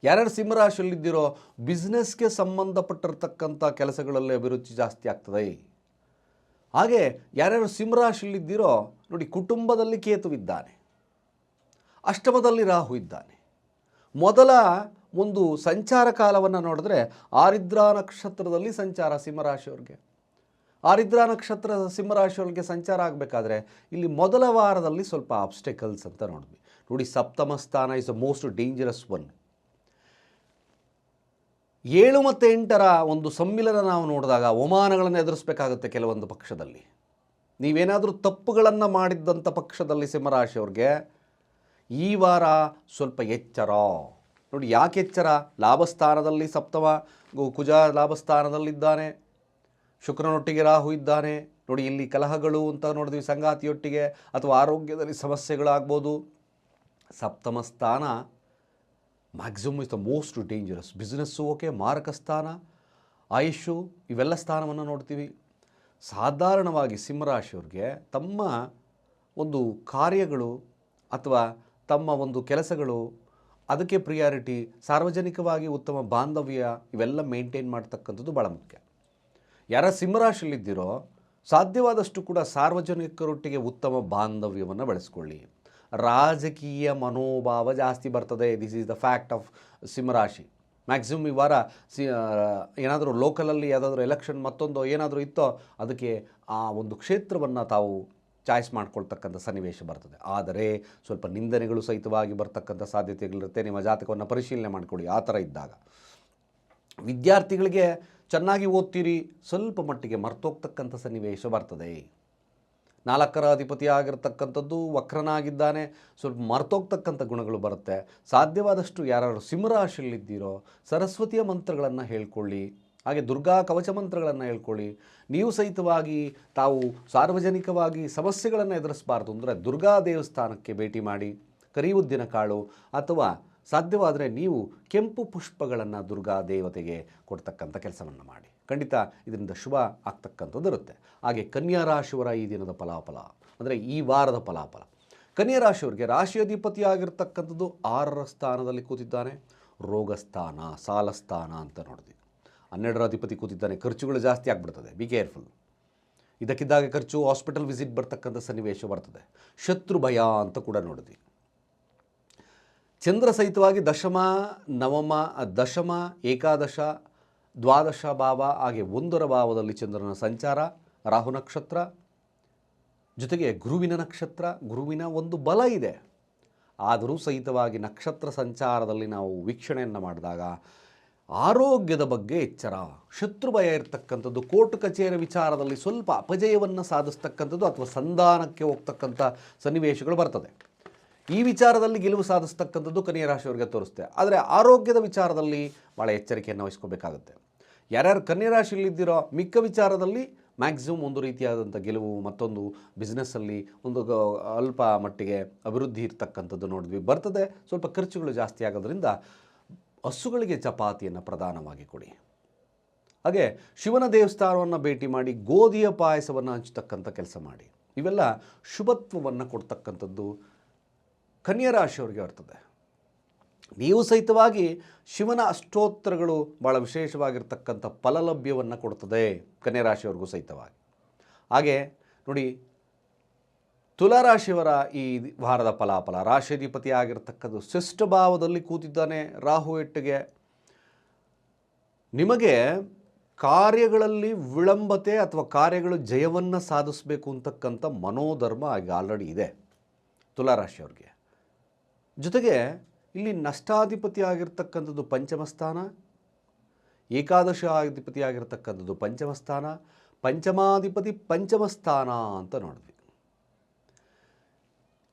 ಯಾರ್ಯಾರು ಸಿಂಹರಾಶಿಯಲ್ಲಿದ್ದೀರೋ ಬಿಸ್ನೆಸ್ಗೆ ಸಂಬಂಧಪಟ್ಟಿರ್ತಕ್ಕಂಥ ಕೆಲಸಗಳಲ್ಲಿ ಅಭಿರುಚಿ ಜಾಸ್ತಿ ಆಗ್ತದೆ. ಹಾಗೆ ಯಾರ್ಯಾರು ಸಿಂಹರಾಶಿಯಲ್ಲಿದ್ದೀರೋ, ನೋಡಿ ಕುಟುಂಬದಲ್ಲಿ ಕೇತುವಿದ್ದಾನೆ. ಅಷ್ಟಮದಲ್ಲಿ ರಾಹು ಇದ್ದಾನೆ. ಮೊದಲ ಒಂದು ಸಂಚಾರ ಕಾಲವನ್ನು ನೋಡಿದ್ರೆ ಆರಿದ್ರಾ ನಕ್ಷತ್ರದಲ್ಲಿ ಸಂಚಾರ ಸಿಂಹರಾಶಿಯವ್ರಿಗೆ. ಆರಿದ್ರಾ ನಕ್ಷತ್ರ ಸಿಂಹರಾಶಿಯವ್ರಿಗೆ ಸಂಚಾರ ಆಗಬೇಕಾದ್ರೆ ಇಲ್ಲಿ ಮೊದಲ ವಾರದಲ್ಲಿ ಸ್ವಲ್ಪ ಆಬ್ಸ್ಟೆಕಲ್ಸ್ ಅಂತ ನೋಡಿದ್ವಿ. ನೋಡಿ ಸಪ್ತಮ ಸ್ಥಾನ is a most dangerous one ಏಳು ಮತ್ತು ಎಂಟರ ಒಂದು ಸಮ್ಮಿಲನ ನಾವು ನೋಡಿದಾಗ ಅವಮಾನಗಳನ್ನು ಎದುರಿಸಬೇಕಾಗುತ್ತೆ ಕೆಲವೊಂದು ಪಕ್ಷದಲ್ಲಿ. ನೀವೇನಾದರೂ ತಪ್ಪುಗಳನ್ನು ಮಾಡಿದ್ದಂಥ ಪಕ್ಷದಲ್ಲಿ ಸಿಂಹರಾಶಿಯವ್ರಿಗೆ ಈ ವಾರ ಸ್ವಲ್ಪ ಎಚ್ಚರ. ನೋಡಿ, ಯಾಕೆ ಎಚ್ಚರ? ಲಾಭಸ್ಥಾನದಲ್ಲಿ ಸಪ್ತಮ ಕುಜ ಲಾಭಸ್ಥಾನದಲ್ಲಿದ್ದಾನೆ. ಶುಕ್ರನೊಟ್ಟಿಗೆ ರಾಹು ಇದ್ದಾನೆ. ನೋಡಿ, ಇಲ್ಲಿ ಕಲಹಗಳು ಅಂತ ನೋಡಿದ್ವಿ ಸಂಗಾತಿಯೊಟ್ಟಿಗೆ, ಅಥವಾ ಆರೋಗ್ಯದಲ್ಲಿ ಸಮಸ್ಯೆಗಳಾಗ್ಬೋದು. ಸಪ್ತಮ ಸ್ಥಾನ maximum is the most dangerous business okay ಮಾರಕ ಸ್ಥಾನ ಆಯುಷು ಇವೆಲ್ಲ ಸ್ಥಾನವನ್ನು ನೋಡ್ತೀವಿ ಸಾಧಾರಣವಾಗಿ ಸಿಂಹರಾಶಿಯವ್ರಿಗೆ ತಮ್ಮ ಒಂದು ಕಾರ್ಯಗಳು ಅಥವಾ ತಮ್ಮ ಒಂದು ಕೆಲಸಗಳು ಅದಕ್ಕೆ ಪ್ರಿಯಾರಿಟಿ ಸಾರ್ವಜನಿಕವಾಗಿ ಉತ್ತಮ ಬಾಂಧವ್ಯ ಇವೆಲ್ಲ ಮೇಂಟೈನ್ ಮಾಡ್ತಕ್ಕಂಥದ್ದು ಭಾಳ ಮುಖ್ಯ ಯಾರ ಸಿಂಹರಾಶಿಯಲ್ಲಿದ್ದೀರೋ ಸಾಧ್ಯವಾದಷ್ಟು ಕೂಡ ಸಾರ್ವಜನಿಕರೊಟ್ಟಿಗೆ ಉತ್ತಮ ಬಾಂಧವ್ಯವನ್ನು ಬೆಳೆಸ್ಕೊಳ್ಳಿ ರಾಜಕೀಯ ಮನೋಭಾವ ಜಾಸ್ತಿ ಬರ್ತದೆ. This is the fact of ಸಿಂಹರಾಶಿ ಮ್ಯಾಕ್ಸಿಮಮ್ ಈ ವಾರ ಸಿ ಏನಾದರೂ ಲೋಕಲಲ್ಲಿ ಯಾವುದಾದ್ರೂ ಎಲೆಕ್ಷನ್ ಮತ್ತೊಂದು ಏನಾದರೂ ಇತ್ತೋ, ಅದಕ್ಕೆ ಆ ಒಂದು ಕ್ಷೇತ್ರವನ್ನು ತಾವು ಚಾಯ್ಸ್ ಮಾಡ್ಕೊಳ್ತಕ್ಕಂಥ ಸನ್ನಿವೇಶ ಬರ್ತದೆ. ಆದರೆ ಸ್ವಲ್ಪ ನಿಂದನೆಗಳು ಸಹಿತವಾಗಿ ಬರ್ತಕ್ಕಂಥ ಸಾಧ್ಯತೆಗಳಿರುತ್ತೆ. ನಿಮ್ಮ ಜಾತಕವನ್ನು ಪರಿಶೀಲನೆ ಮಾಡಿಕೊಳ್ಳಿ. ಆ ಥರ ಇದ್ದಾಗ. ವಿದ್ಯಾರ್ಥಿಗಳಿಗೆ ಚೆನ್ನಾಗಿ ಓದ್ತೀರಿ. ಸ್ವಲ್ಪ ಮಟ್ಟಿಗೆ ಮರ್ತೋಗ್ತಕ್ಕಂಥ ಸನ್ನಿವೇಶ ಬರ್ತದೆ. ನಾಲ್ಕರ ಅಧಿಪತಿಯಾಗಿರ್ತಕ್ಕಂಥದ್ದು ವಕ್ರನಾಗಿದ್ದಾನೆ. ಸ್ವಲ್ಪ ಮರ್ತೋಗ್ತಕ್ಕಂಥ ಗುಣಗಳು ಬರುತ್ತೆ. ಸಾಧ್ಯವಾದಷ್ಟು ಯಾರು ಸಿಂಹರಾಶಿಯಲ್ಲಿದ್ದೀರೋ ಸರಸ್ವತಿಯ ಮಂತ್ರಗಳನ್ನು ಹೇಳ್ಕೊಳ್ಳಿ. ಹಾಗೆ ದುರ್ಗಾ ಕವಚ ಮಂತ್ರಗಳನ್ನು ಹೇಳ್ಕೊಳ್ಳಿ. ನೀವು ಸಹಿತವಾಗಿ ತಾವು ಸಾರ್ವಜನಿಕವಾಗಿ ಸಮಸ್ಯೆಗಳನ್ನು ಎದುರಿಸಬಾರ್ದು ಅಂದರೆ ದುರ್ಗಾ ದೇವಸ್ಥಾನಕ್ಕೆ ಭೇಟಿ ಮಾಡಿ. ಕರಿಯುದ್ದಿನ ಕಾಳು ಅಥವಾ ಸಾಧ್ಯವಾದರೆ ನೀವು ಕೆಂಪು ಪುಷ್ಪಗಳನ್ನು ದುರ್ಗಾ ದೇವತೆಗೆ ಕೊಡ್ತಕ್ಕಂಥ ಕೆಲಸವನ್ನು ಮಾಡಿ. ಖಂಡಿತ ಇದರಿಂದ ಶುಭ ಆಗ್ತಕ್ಕಂಥದ್ದು ಇರುತ್ತೆ. ಹಾಗೆ ಕನ್ಯಾ ರಾಶಿಯವರ ಈ ದಿನದ ಫಲಾಫಲ, ಅಂದರೆ ಈ ವಾರದ ಫಲಾಫಲ. ಕನ್ಯಾ ರಾಶಿಯವರಿಗೆ ರಾಶಿಯಧಿಪತಿ ಆಗಿರ್ತಕ್ಕಂಥದ್ದು ಆರರ ಸ್ಥಾನದಲ್ಲಿ ಕೂತಿದ್ದಾನೆ. ರೋಗಸ್ಥಾನ, ಸಾಲಸ್ಥಾನ ಅಂತ ನೋಡಿದ್ವಿ. ಹನ್ನೆರಡರ ಅಧಿಪತಿ ಕೂತಿದ್ದಾನೆ, ಖರ್ಚುಗಳು ಜಾಸ್ತಿ ಆಗಿಬಿಡ್ತದೆ. ಬಿ ಕೇರ್ಫುಲ್ ಇದಕ್ಕಿದ್ದಾಗ ಖರ್ಚು ಹಾಸ್ಪಿಟಲ್ ವಿಸಿಟ್ ಬರ್ತಕ್ಕಂಥ ಸನ್ನಿವೇಶ ಬರ್ತದೆ. ಶತ್ರು ಭಯ ಅಂತ ಕೂಡ ನೋಡಿದ್ವಿ. ಚಂದ್ರ ಸಹಿತವಾಗಿ ದಶಮ, ನವಮ, ದಶಮ, ಏಕಾದಶ ದ್ವಾದಶ ಭಾವ ಹಾಗೆ ಒಂದರ ಭಾವದಲ್ಲಿ ಚಂದ್ರನ ಸಂಚಾರ, ರಾಹು ನಕ್ಷತ್ರ, ಜೊತೆಗೆ ಗುರುವಿನ ನಕ್ಷತ್ರ, ಗುರುವಿನ ಒಂದು ಬಲ ಇದೆ. ಆದರೂ ಸಹಿತವಾಗಿ ನಕ್ಷತ್ರ ಸಂಚಾರದಲ್ಲಿ ನಾವು ವೀಕ್ಷಣೆಯನ್ನು ಮಾಡಿದಾಗ ಆರೋಗ್ಯದ ಬಗ್ಗೆ ಎಚ್ಚರ ಶತ್ರು ಭಯ ಇರತಕ್ಕಂಥದ್ದು, ಕೋರ್ಟ್ ಕಚೇರಿ ವಿಚಾರದಲ್ಲಿ ಸ್ವಲ್ಪ ಅಪಜಯವನ್ನು ಸಾಧಿಸ್ತಕ್ಕಂಥದ್ದು ಅಥವಾ ಸಂಧಾನಕ್ಕೆ ಹೋಗ್ತಕ್ಕಂಥ ಸನ್ನಿವೇಶಗಳು ಬರ್ತದೆ. ಈ ವಿಚಾರದಲ್ಲಿ ಗೆಲುವು ಸಾಧಿಸ್ತಕ್ಕಂಥದ್ದು ಕನ್ಯಾ ರಾಶಿಯವರಿಗೆ ತೋರಿಸುತ್ತೆ ಆದರೆ ಆರೋಗ್ಯದ ವಿಚಾರದಲ್ಲಿ ಭಾಳ ಎಚ್ಚರಿಕೆಯನ್ನು ವಹಿಸ್ಕೋಬೇಕಾಗುತ್ತೆ. ಯಾರ್ಯಾರು ಕನ್ಯಾ ರಾಶಿಯಲ್ಲಿದ್ದೀರೋ ಮಿಕ್ಕ ವಿಚಾರದಲ್ಲಿ ಮ್ಯಾಕ್ಸಿಮಮ್ ಒಂದು ರೀತಿಯಾದಂಥ ಗೆಲುವು ಮತ್ತೊಂದು ಬಿಸ್ನೆಸ್ಸಲ್ಲಿ ಒಂದು ಅಲ್ಪ ಮಟ್ಟಿಗೆ ಅಭಿವೃದ್ಧಿ ಇರ್ತಕ್ಕಂಥದ್ದು ನೋಡಿದ್ವಿ. ಬರ್ತದೆ, ಸ್ವಲ್ಪ ಖರ್ಚುಗಳು ಜಾಸ್ತಿ ಆಗೋದ್ರಿಂದ ಹಸುಗಳಿಗೆ ಚಪಾತಿಯನ್ನು ಪ್ರಧಾನವಾಗಿ ಕೊಡಿ. ಹಾಗೆ ಶಿವನ ದೇವಸ್ಥಾನವನ್ನು ಭೇಟಿ ಮಾಡಿ ಗೋಧಿಯ ಪಾಯಸವನ್ನು ಹಂಚತಕ್ಕಂಥ ಕೆಲಸ ಮಾಡಿ. ಇವೆಲ್ಲ ಶುಭತ್ವವನ್ನು ಕೊಡ್ತಕ್ಕಂಥದ್ದು ಕನ್ಯಾ ರಾಶಿಯವ್ರಿಗೆ ಬರ್ತದೆ. ನೀವು ಸಹಿತವಾಗಿ ಶಿವನ ಅಷ್ಟೋತ್ತರಗಳು ಭಾಳ ವಿಶೇಷವಾಗಿರ್ತಕ್ಕಂಥ ಫಲಲಭ್ಯವನ್ನು ಕೊಡ್ತದೆ ಕನ್ಯಾ ರಾಶಿಯವ್ರಿಗೂ ಸಹಿತವಾಗಿ. ಹಾಗೆ ನೋಡಿ ತುಲಾರಾಶಿಯವರ ಈ ವಾರದ ಫಲಾಫಲ ರಾಶಿಧಿಪತಿ ಆಗಿರ್ತಕ್ಕದ್ದು ಶಿಷ್ಟ ಭಾವದಲ್ಲಿ ಕೂತಿದ್ದಾನೆ ರಾಹು ಎಟ್ಟಿಗೆ ನಿಮಗೆ ಕಾರ್ಯಗಳಲ್ಲಿ ವಿಳಂಬತೆ ಅಥವಾ ಕಾರ್ಯಗಳು ಜಯವನ್ನು ಸಾಧಿಸಬೇಕು ಅಂತಕ್ಕಂಥ ಮನೋಧರ್ಮ ಆಗಿ ಆಲ್ರೆಡಿ ಇದೆ ತುಲಾರಾಶಿಯವ್ರಿಗೆ ಜೊತೆಗೆ ಇಲ್ಲಿ ನಷ್ಟಾಧಿಪತಿ ಆಗಿರ್ತಕ್ಕಂಥದ್ದು ಪಂಚಮಸ್ಥಾನ, ಏಕಾದಶ ಅಧಿಪತಿ ಆಗಿರ್ತಕ್ಕಂಥದ್ದು ಪಂಚಮಸ್ಥಾನ, ಪಂಚಮಾಧಿಪತಿ ಪಂಚಮಸ್ಥಾನ ಅಂತ ನೋಡಿದ್ವಿ.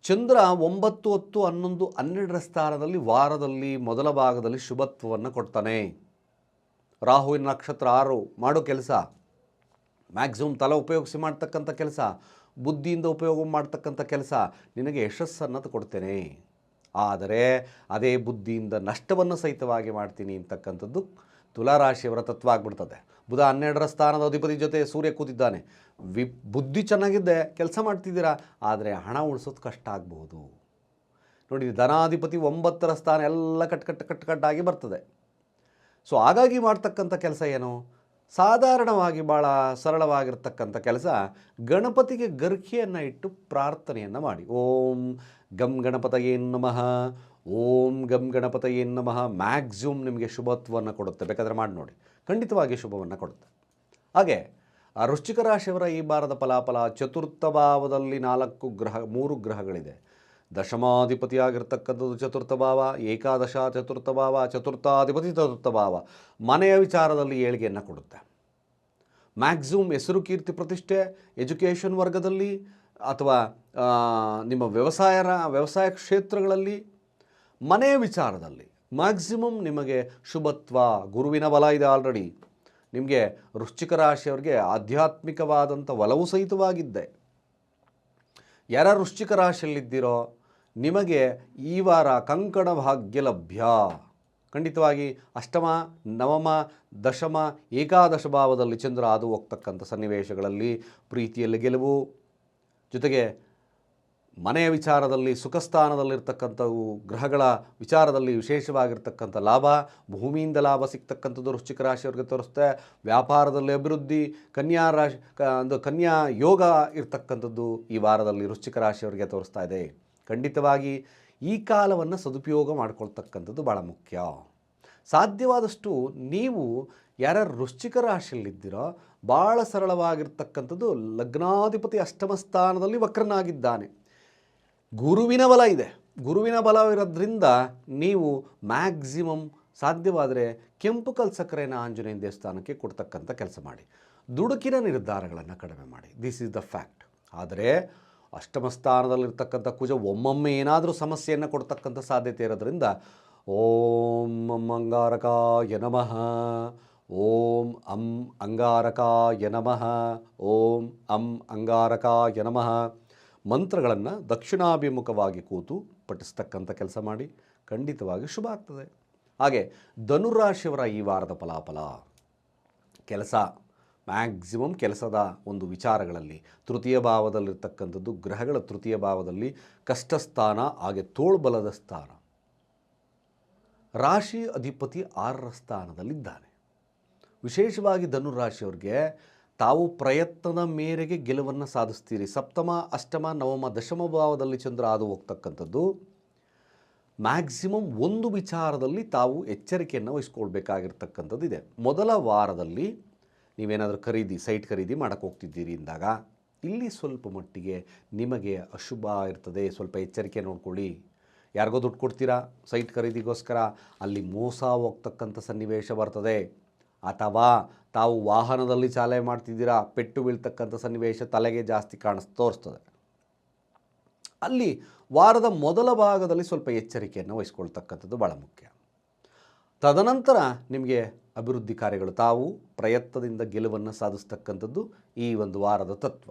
ಚಂದ್ರ ಒಂಬತ್ತು ಹತ್ತು ಹನ್ನೊಂದು ಹನ್ನೆರಡರ ಸ್ಥಾನದಲ್ಲಿ ವಾರದಲ್ಲಿ ಮೊದಲ ಭಾಗದಲ್ಲಿ ಶುಭತ್ವವನ್ನು ಕೊಡ್ತಾನೆ. ರಾಹುವಿನ ನಕ್ಷತ್ರ ಆರು ಮಾಡೋ ಕೆಲಸ, ಮ್ಯಾಕ್ಸಿಮಮ್ ತಲೆ ಉಪಯೋಗಿಸಿ ಮಾಡ್ತಕ್ಕಂಥ ಕೆಲಸ, ಬುದ್ಧಿಯಿಂದ ಉಪಯೋಗ ಮಾಡ್ತಕ್ಕಂಥ ಕೆಲಸ ನಿನಗೆ ಯಶಸ್ಸನ್ನು ಕೊಡ್ತೇನೆ. ಆದರೆ ಅದೇ ಬುದ್ಧಿಯಿಂದ ನಷ್ಟವನ್ನು ಸಹಿತವಾಗಿ ಮಾಡ್ತೀನಿ ಅಂತಕ್ಕಂಥದ್ದು ತುಲಾರಾಶಿಯವರ ತತ್ವ ಆಗ್ಬಿಡ್ತದೆ. ಬುಧ ಹನ್ನೆರಡರ ಸ್ಥಾನದ ಅಧಿಪತಿ ಜೊತೆ ಸೂರ್ಯ ಕೂತಿದ್ದಾನೆ. ವಿ, ಬುದ್ಧಿ ಚೆನ್ನಾಗಿದ್ದೆ, ಕೆಲಸ ಮಾಡ್ತಿದ್ದೀರಾ? ಆದರೆ ಹಣ ಉಳಿಸೋದು ಕಷ್ಟ ಆಗ್ಬೋದು ನೋಡಿ, ಧನಾಧಿಪತಿ ಒಂಬತ್ತರ ಸ್ಥಾನ ಎಲ್ಲ ಕಟ್ ಕಟ್ ಕಟ್ ಕಟ್ಟಾಗಿ ಬರ್ತದೆ. ಸೊ, ಹಾಗಾಗಿ ಮಾಡ್ತಕ್ಕಂಥ ಕೆಲಸ ಏನು? ಸಾಧಾರಣವಾಗಿ ಭಾಳ ಸರಳವಾಗಿರ್ತಕ್ಕಂಥ ಕೆಲಸ ಗಣಪತಿಗೆ ಗರ್ಖೆಯನ್ನು ಇಟ್ಟು ಪ್ರಾರ್ಥನೆಯನ್ನು ಮಾಡಿ. ಓಂ ಗಂ ಗಣಪತಯೇ ನಮಃ. ಓಂ ಗಂ ಗಣಪತಯೇ ನಮಃ. ಮ್ಯಾಕ್ಸಿಮಮ್ ನಿಮಗೆ ಶುಭತ್ವವನ್ನು ಕೊಡುತ್ತೆ. ಬೇಕಾದರೆ ಮಾಡಿ ನೋಡಿ. ಖಂಡಿತವಾಗಿ ಶುಭವನ್ನು ಕೊಡುತ್ತೆ. ಹಾಗೆ, ಆ ವೃಶ್ಚಿಕ ರಾಶಿಯವರ ಈ ಬಾರದ ಫಲಾಫಲ ಚತುರ್ಥ ಭಾವದಲ್ಲಿ ನಾಲ್ಕು ಗ್ರಹ, ಮೂರು ಗ್ರಹಗಳಿದೆ. ದಶಮಾಧಿಪತಿಯಾಗಿರ್ತಕ್ಕಂಥದ್ದು ಚತುರ್ಥ ಭಾವ, ಏಕಾದಶ ಚತುರ್ಥ ಭಾವ, ಚತುರ್ಥಾಧಿಪತಿ ಚತುರ್ಥ ಭಾವ, ಮನೆಯ ವಿಚಾರದಲ್ಲಿ ಏಳಿಗೆಯನ್ನು ಕೊಡುತ್ತೆ. ಮ್ಯಾಕ್ಸಿಮಮ್ ಹೆಸರು ಕೀರ್ತಿ ಪ್ರತಿಷ್ಠೆ ಎಜುಕೇಷನ್ ವರ್ಗದಲ್ಲಿ ಅಥವಾ ನಿಮ್ಮ ವ್ಯವಸಾಯ ವ್ಯವಸಾಯ ಕ್ಷೇತ್ರಗಳಲ್ಲಿ, ಮನೆಯ ವಿಚಾರದಲ್ಲಿ. ಮ್ಯಾಕ್ಸಿಮಮ್ ನಿಮಗೆ ಶುಭತ್ವ, ಗುರುವಿನ ಬಲ ಇದೆ ಆಲ್ರೆಡಿ ನಿಮಗೆ ವೃಶ್ಚಿಕ ರಾಶಿಯವರಿಗೆ ಆಧ್ಯಾತ್ಮಿಕವಾದಂಥ ಒಲವು ಸಹಿತವಾಗಿದ್ದೆ. ಯಾರ ವೃಶ್ಚಿಕ ರಾಶಿಯಲ್ಲಿದ್ದೀರೋ ನಿಮಗೆ ಈ ವಾರ ಕಂಕಣ ಭಾಗ್ಯ ಲಭ್ಯ. ಖಂಡಿತವಾಗಿ ಅಷ್ಟಮ, ನವಮ, ದಶಮ, ಏಕಾದಶ ಭಾವದಲ್ಲಿ ಚಂದ್ರ ಅದು ಹೋಗ್ತಕ್ಕಂಥ ಸನ್ನಿವೇಶಗಳಲ್ಲಿ ಪ್ರೀತಿಯಲ್ಲಿ ಗೆಲುವು. ಜೊತೆಗೆ ಮನೆಯ ವಿಚಾರದಲ್ಲಿ, ಸುಖಸ್ಥಾನದಲ್ಲಿರ್ತಕ್ಕಂಥವು ಗ್ರಹಗಳ ವಿಚಾರದಲ್ಲಿ ವಿಶೇಷವಾಗಿರ್ತಕ್ಕಂಥ ಲಾಭ, ಭೂಮಿಯಿಂದ ಲಾಭ ಸಿಗ್ತಕ್ಕಂಥದ್ದು ವೃಶ್ಚಿಕ ರಾಶಿಯವರಿಗೆ ತೋರಿಸುತ್ತೆ. ವ್ಯಾಪಾರದಲ್ಲಿ ಅಭಿವೃದ್ಧಿ, ಕನ್ಯಾ ರಾಶಿ ಒಂದು ಕನ್ಯಾ ಯೋಗ ಇರ್ತಕ್ಕಂಥದ್ದು ಈ ವಾರದಲ್ಲಿ ವೃಶ್ಚಿಕ ರಾಶಿಯವರಿಗೆ ತೋರಿಸ್ತಾ ಇದೆ. ಖಂಡಿತವಾಗಿ ಈ ಕಾಲವನ್ನು ಸದುಪಯೋಗ ಮಾಡ್ಕೊಳ್ತಕ್ಕಂಥದ್ದು ಭಾಳ ಮುಖ್ಯ. ಸಾಧ್ಯವಾದಷ್ಟು ನೀವು ಯಾರ್ಯಾರು ವೃಶ್ಚಿಕ ರಾಶಿಯಲ್ಲಿದ್ದೀರೋ ಭಾಳ ಸರಳವಾಗಿರ್ತಕ್ಕಂಥದ್ದು ಲಗ್ನಾಧಿಪತಿ ಅಷ್ಟಮ ಸ್ಥಾನದಲ್ಲಿ ವಕ್ರನಾಗಿದ್ದಾನೆ. ಗುರುವಿನ ಬಲ ಇದೆ. ಗುರುವಿನ ಬಲವಿರೋದ್ರಿಂದ ನೀವು ಮ್ಯಾಕ್ಸಿಮಮ್ ಸಾಧ್ಯವಾದರೆ ಕೆಂಪು ಕಲ್ ಸಕ್ಕರೆನ ಆಂಜನೇಯ ದೇವಸ್ಥಾನಕ್ಕೆ ಕೊಡ್ತಕ್ಕಂಥ ಕೆಲಸ ಮಾಡಿ. ದುಡುಕಿನ ನಿರ್ಧಾರಗಳನ್ನು ಕಡಿಮೆ ಮಾಡಿ. ದಿಸ್ ಈಸ್ ದ ಫ್ಯಾಕ್ಟ್ ಆದರೆ ಅಷ್ಟಮ ಸ್ಥಾನದಲ್ಲಿರ್ತಕ್ಕಂಥ ಕುಜ ಒಮ್ಮೊಮ್ಮೆ ಏನಾದರೂ ಸಮಸ್ಯೆಯನ್ನು ಕೊಡ್ತಕ್ಕಂಥ ಸಾಧ್ಯತೆ ಇರೋದ್ರಿಂದ ಓಂ ಅಂ ಅಂಗಾರಕಾಯ ನಮಃ, ಓಂ ಅಂ ಅಂಗಾರಕಾಯ ನಮಃ, ಓಂ ಅಂ ಅಂಗಾರಕಾಯ ನಮಃ ಮಂತ್ರಗಳನ್ನು ದಕ್ಷಿಣಾಭಿಮುಖವಾಗಿ ಕೂತು ಪಠಿಸ್ತಕ್ಕಂಥ ಕೆಲಸ ಮಾಡಿ ಖಂಡಿತವಾಗಿ ಶುಭ ಆಗ್ತದೆ. ಹಾಗೆ ಧನುರಾಶಿಯವರ ಈ ವಾರದ ಫಲಾಫಲ ಕೆಲಸ ಮ್ಯಾಕ್ಸಿಮಮ್ ಕೆಲಸದ ಒಂದು ವಿಚಾರಗಳಲ್ಲಿ ತೃತೀಯ ಭಾವದಲ್ಲಿರ್ತಕ್ಕಂಥದ್ದು ಗ್ರಹಗಳ ತೃತೀಯ ಭಾವದಲ್ಲಿ ಕಷ್ಟಸ್ಥಾನ, ಹಾಗೆ ತೋಳ್ಬಲದ ಸ್ಥಾನ. ರಾಶಿ ಅಧಿಪತಿ ಆರರ ಸ್ಥಾನದಲ್ಲಿದ್ದಾನೆ. ವಿಶೇಷವಾಗಿ ಧನುರಾಶಿಯವ್ರಿಗೆ ತಾವು ಪ್ರಯತ್ನದ ಮೇರೆಗೆ ಗೆಲುವನ್ನು ಸಾಧಿಸ್ತೀರಿ. ಸಪ್ತಮ, ಅಷ್ಟಮ, ನವಮ, ದಶಮ ಭಾವದಲ್ಲಿ ಚಂದ್ರ ಹಾದು ಹೋಗ್ತಕ್ಕಂಥದ್ದು. ಮ್ಯಾಕ್ಸಿಮಮ್ ಒಂದು ವಿಚಾರದಲ್ಲಿ ತಾವು ಎಚ್ಚರಿಕೆಯನ್ನು ವಹಿಸ್ಕೊಳ್ಬೇಕಾಗಿರ್ತಕ್ಕಂಥದ್ದು ಇದೆ ಮೊದಲ ವಾರದಲ್ಲಿ ನೀವೇನಾದರೂ ಖರೀದಿ, ಸೈಟ್ ಖರೀದಿ ಮಾಡೋಕ್ಕೆ ಹೋಗ್ತಿದ್ದೀರಿ ಅಂದಾಗ, ಇಲ್ಲಿ ಸ್ವಲ್ಪ ಮಟ್ಟಿಗೆ ನಿಮಗೆ ಅಶುಭ ಇರ್ತದೆ. ಸ್ವಲ್ಪ ಎಚ್ಚರಿಕೆ ನೋಡ್ಕೊಳ್ಳಿ. ಯಾರಿಗೋ ದುಡ್ಡು ಕೊಡ್ತೀರಾ? ಸೈಟ್ ಖರೀದಿಗೋಸ್ಕರ. ಅಲ್ಲಿ ಮೋಸ ಹೋಗ್ತಕ್ಕಂಥ ಸನ್ನಿವೇಶ ಬರ್ತದೆ. ಅಥವಾ ತಾವು ವಾಹನದಲ್ಲಿ ಚಾಲನೆ ಮಾಡ್ತಿದ್ದೀರಾ? ಪೆಟ್ಟು ಬೀಳ್ತಕ್ಕಂಥ ಸನ್ನಿವೇಶ ತಲೆಗೆ ಜಾಸ್ತಿ ಕಾಣಿಸ್ ತೋರಿಸ್ತದೆ. ಅಲ್ಲಿ ವಾರದ ಮೊದಲ ಭಾಗದಲ್ಲಿ ಸ್ವಲ್ಪ ಎಚ್ಚರಿಕೆಯನ್ನು ವಹಿಸ್ಕೊಳ್ತಕ್ಕಂಥದ್ದು ಭಾಳ ಮುಖ್ಯ. ತದನಂತರ ನಿಮಗೆ ಅಭಿವೃದ್ಧಿ ಕಾರ್ಯಗಳು. ತಾವು ಪ್ರಯತ್ನದಿಂದ ಗೆಲುವನ್ನು ಸಾಧಿಸ್ತಕ್ಕಂಥದ್ದು ಈ ಒಂದು ವಾರದ ತತ್ವ.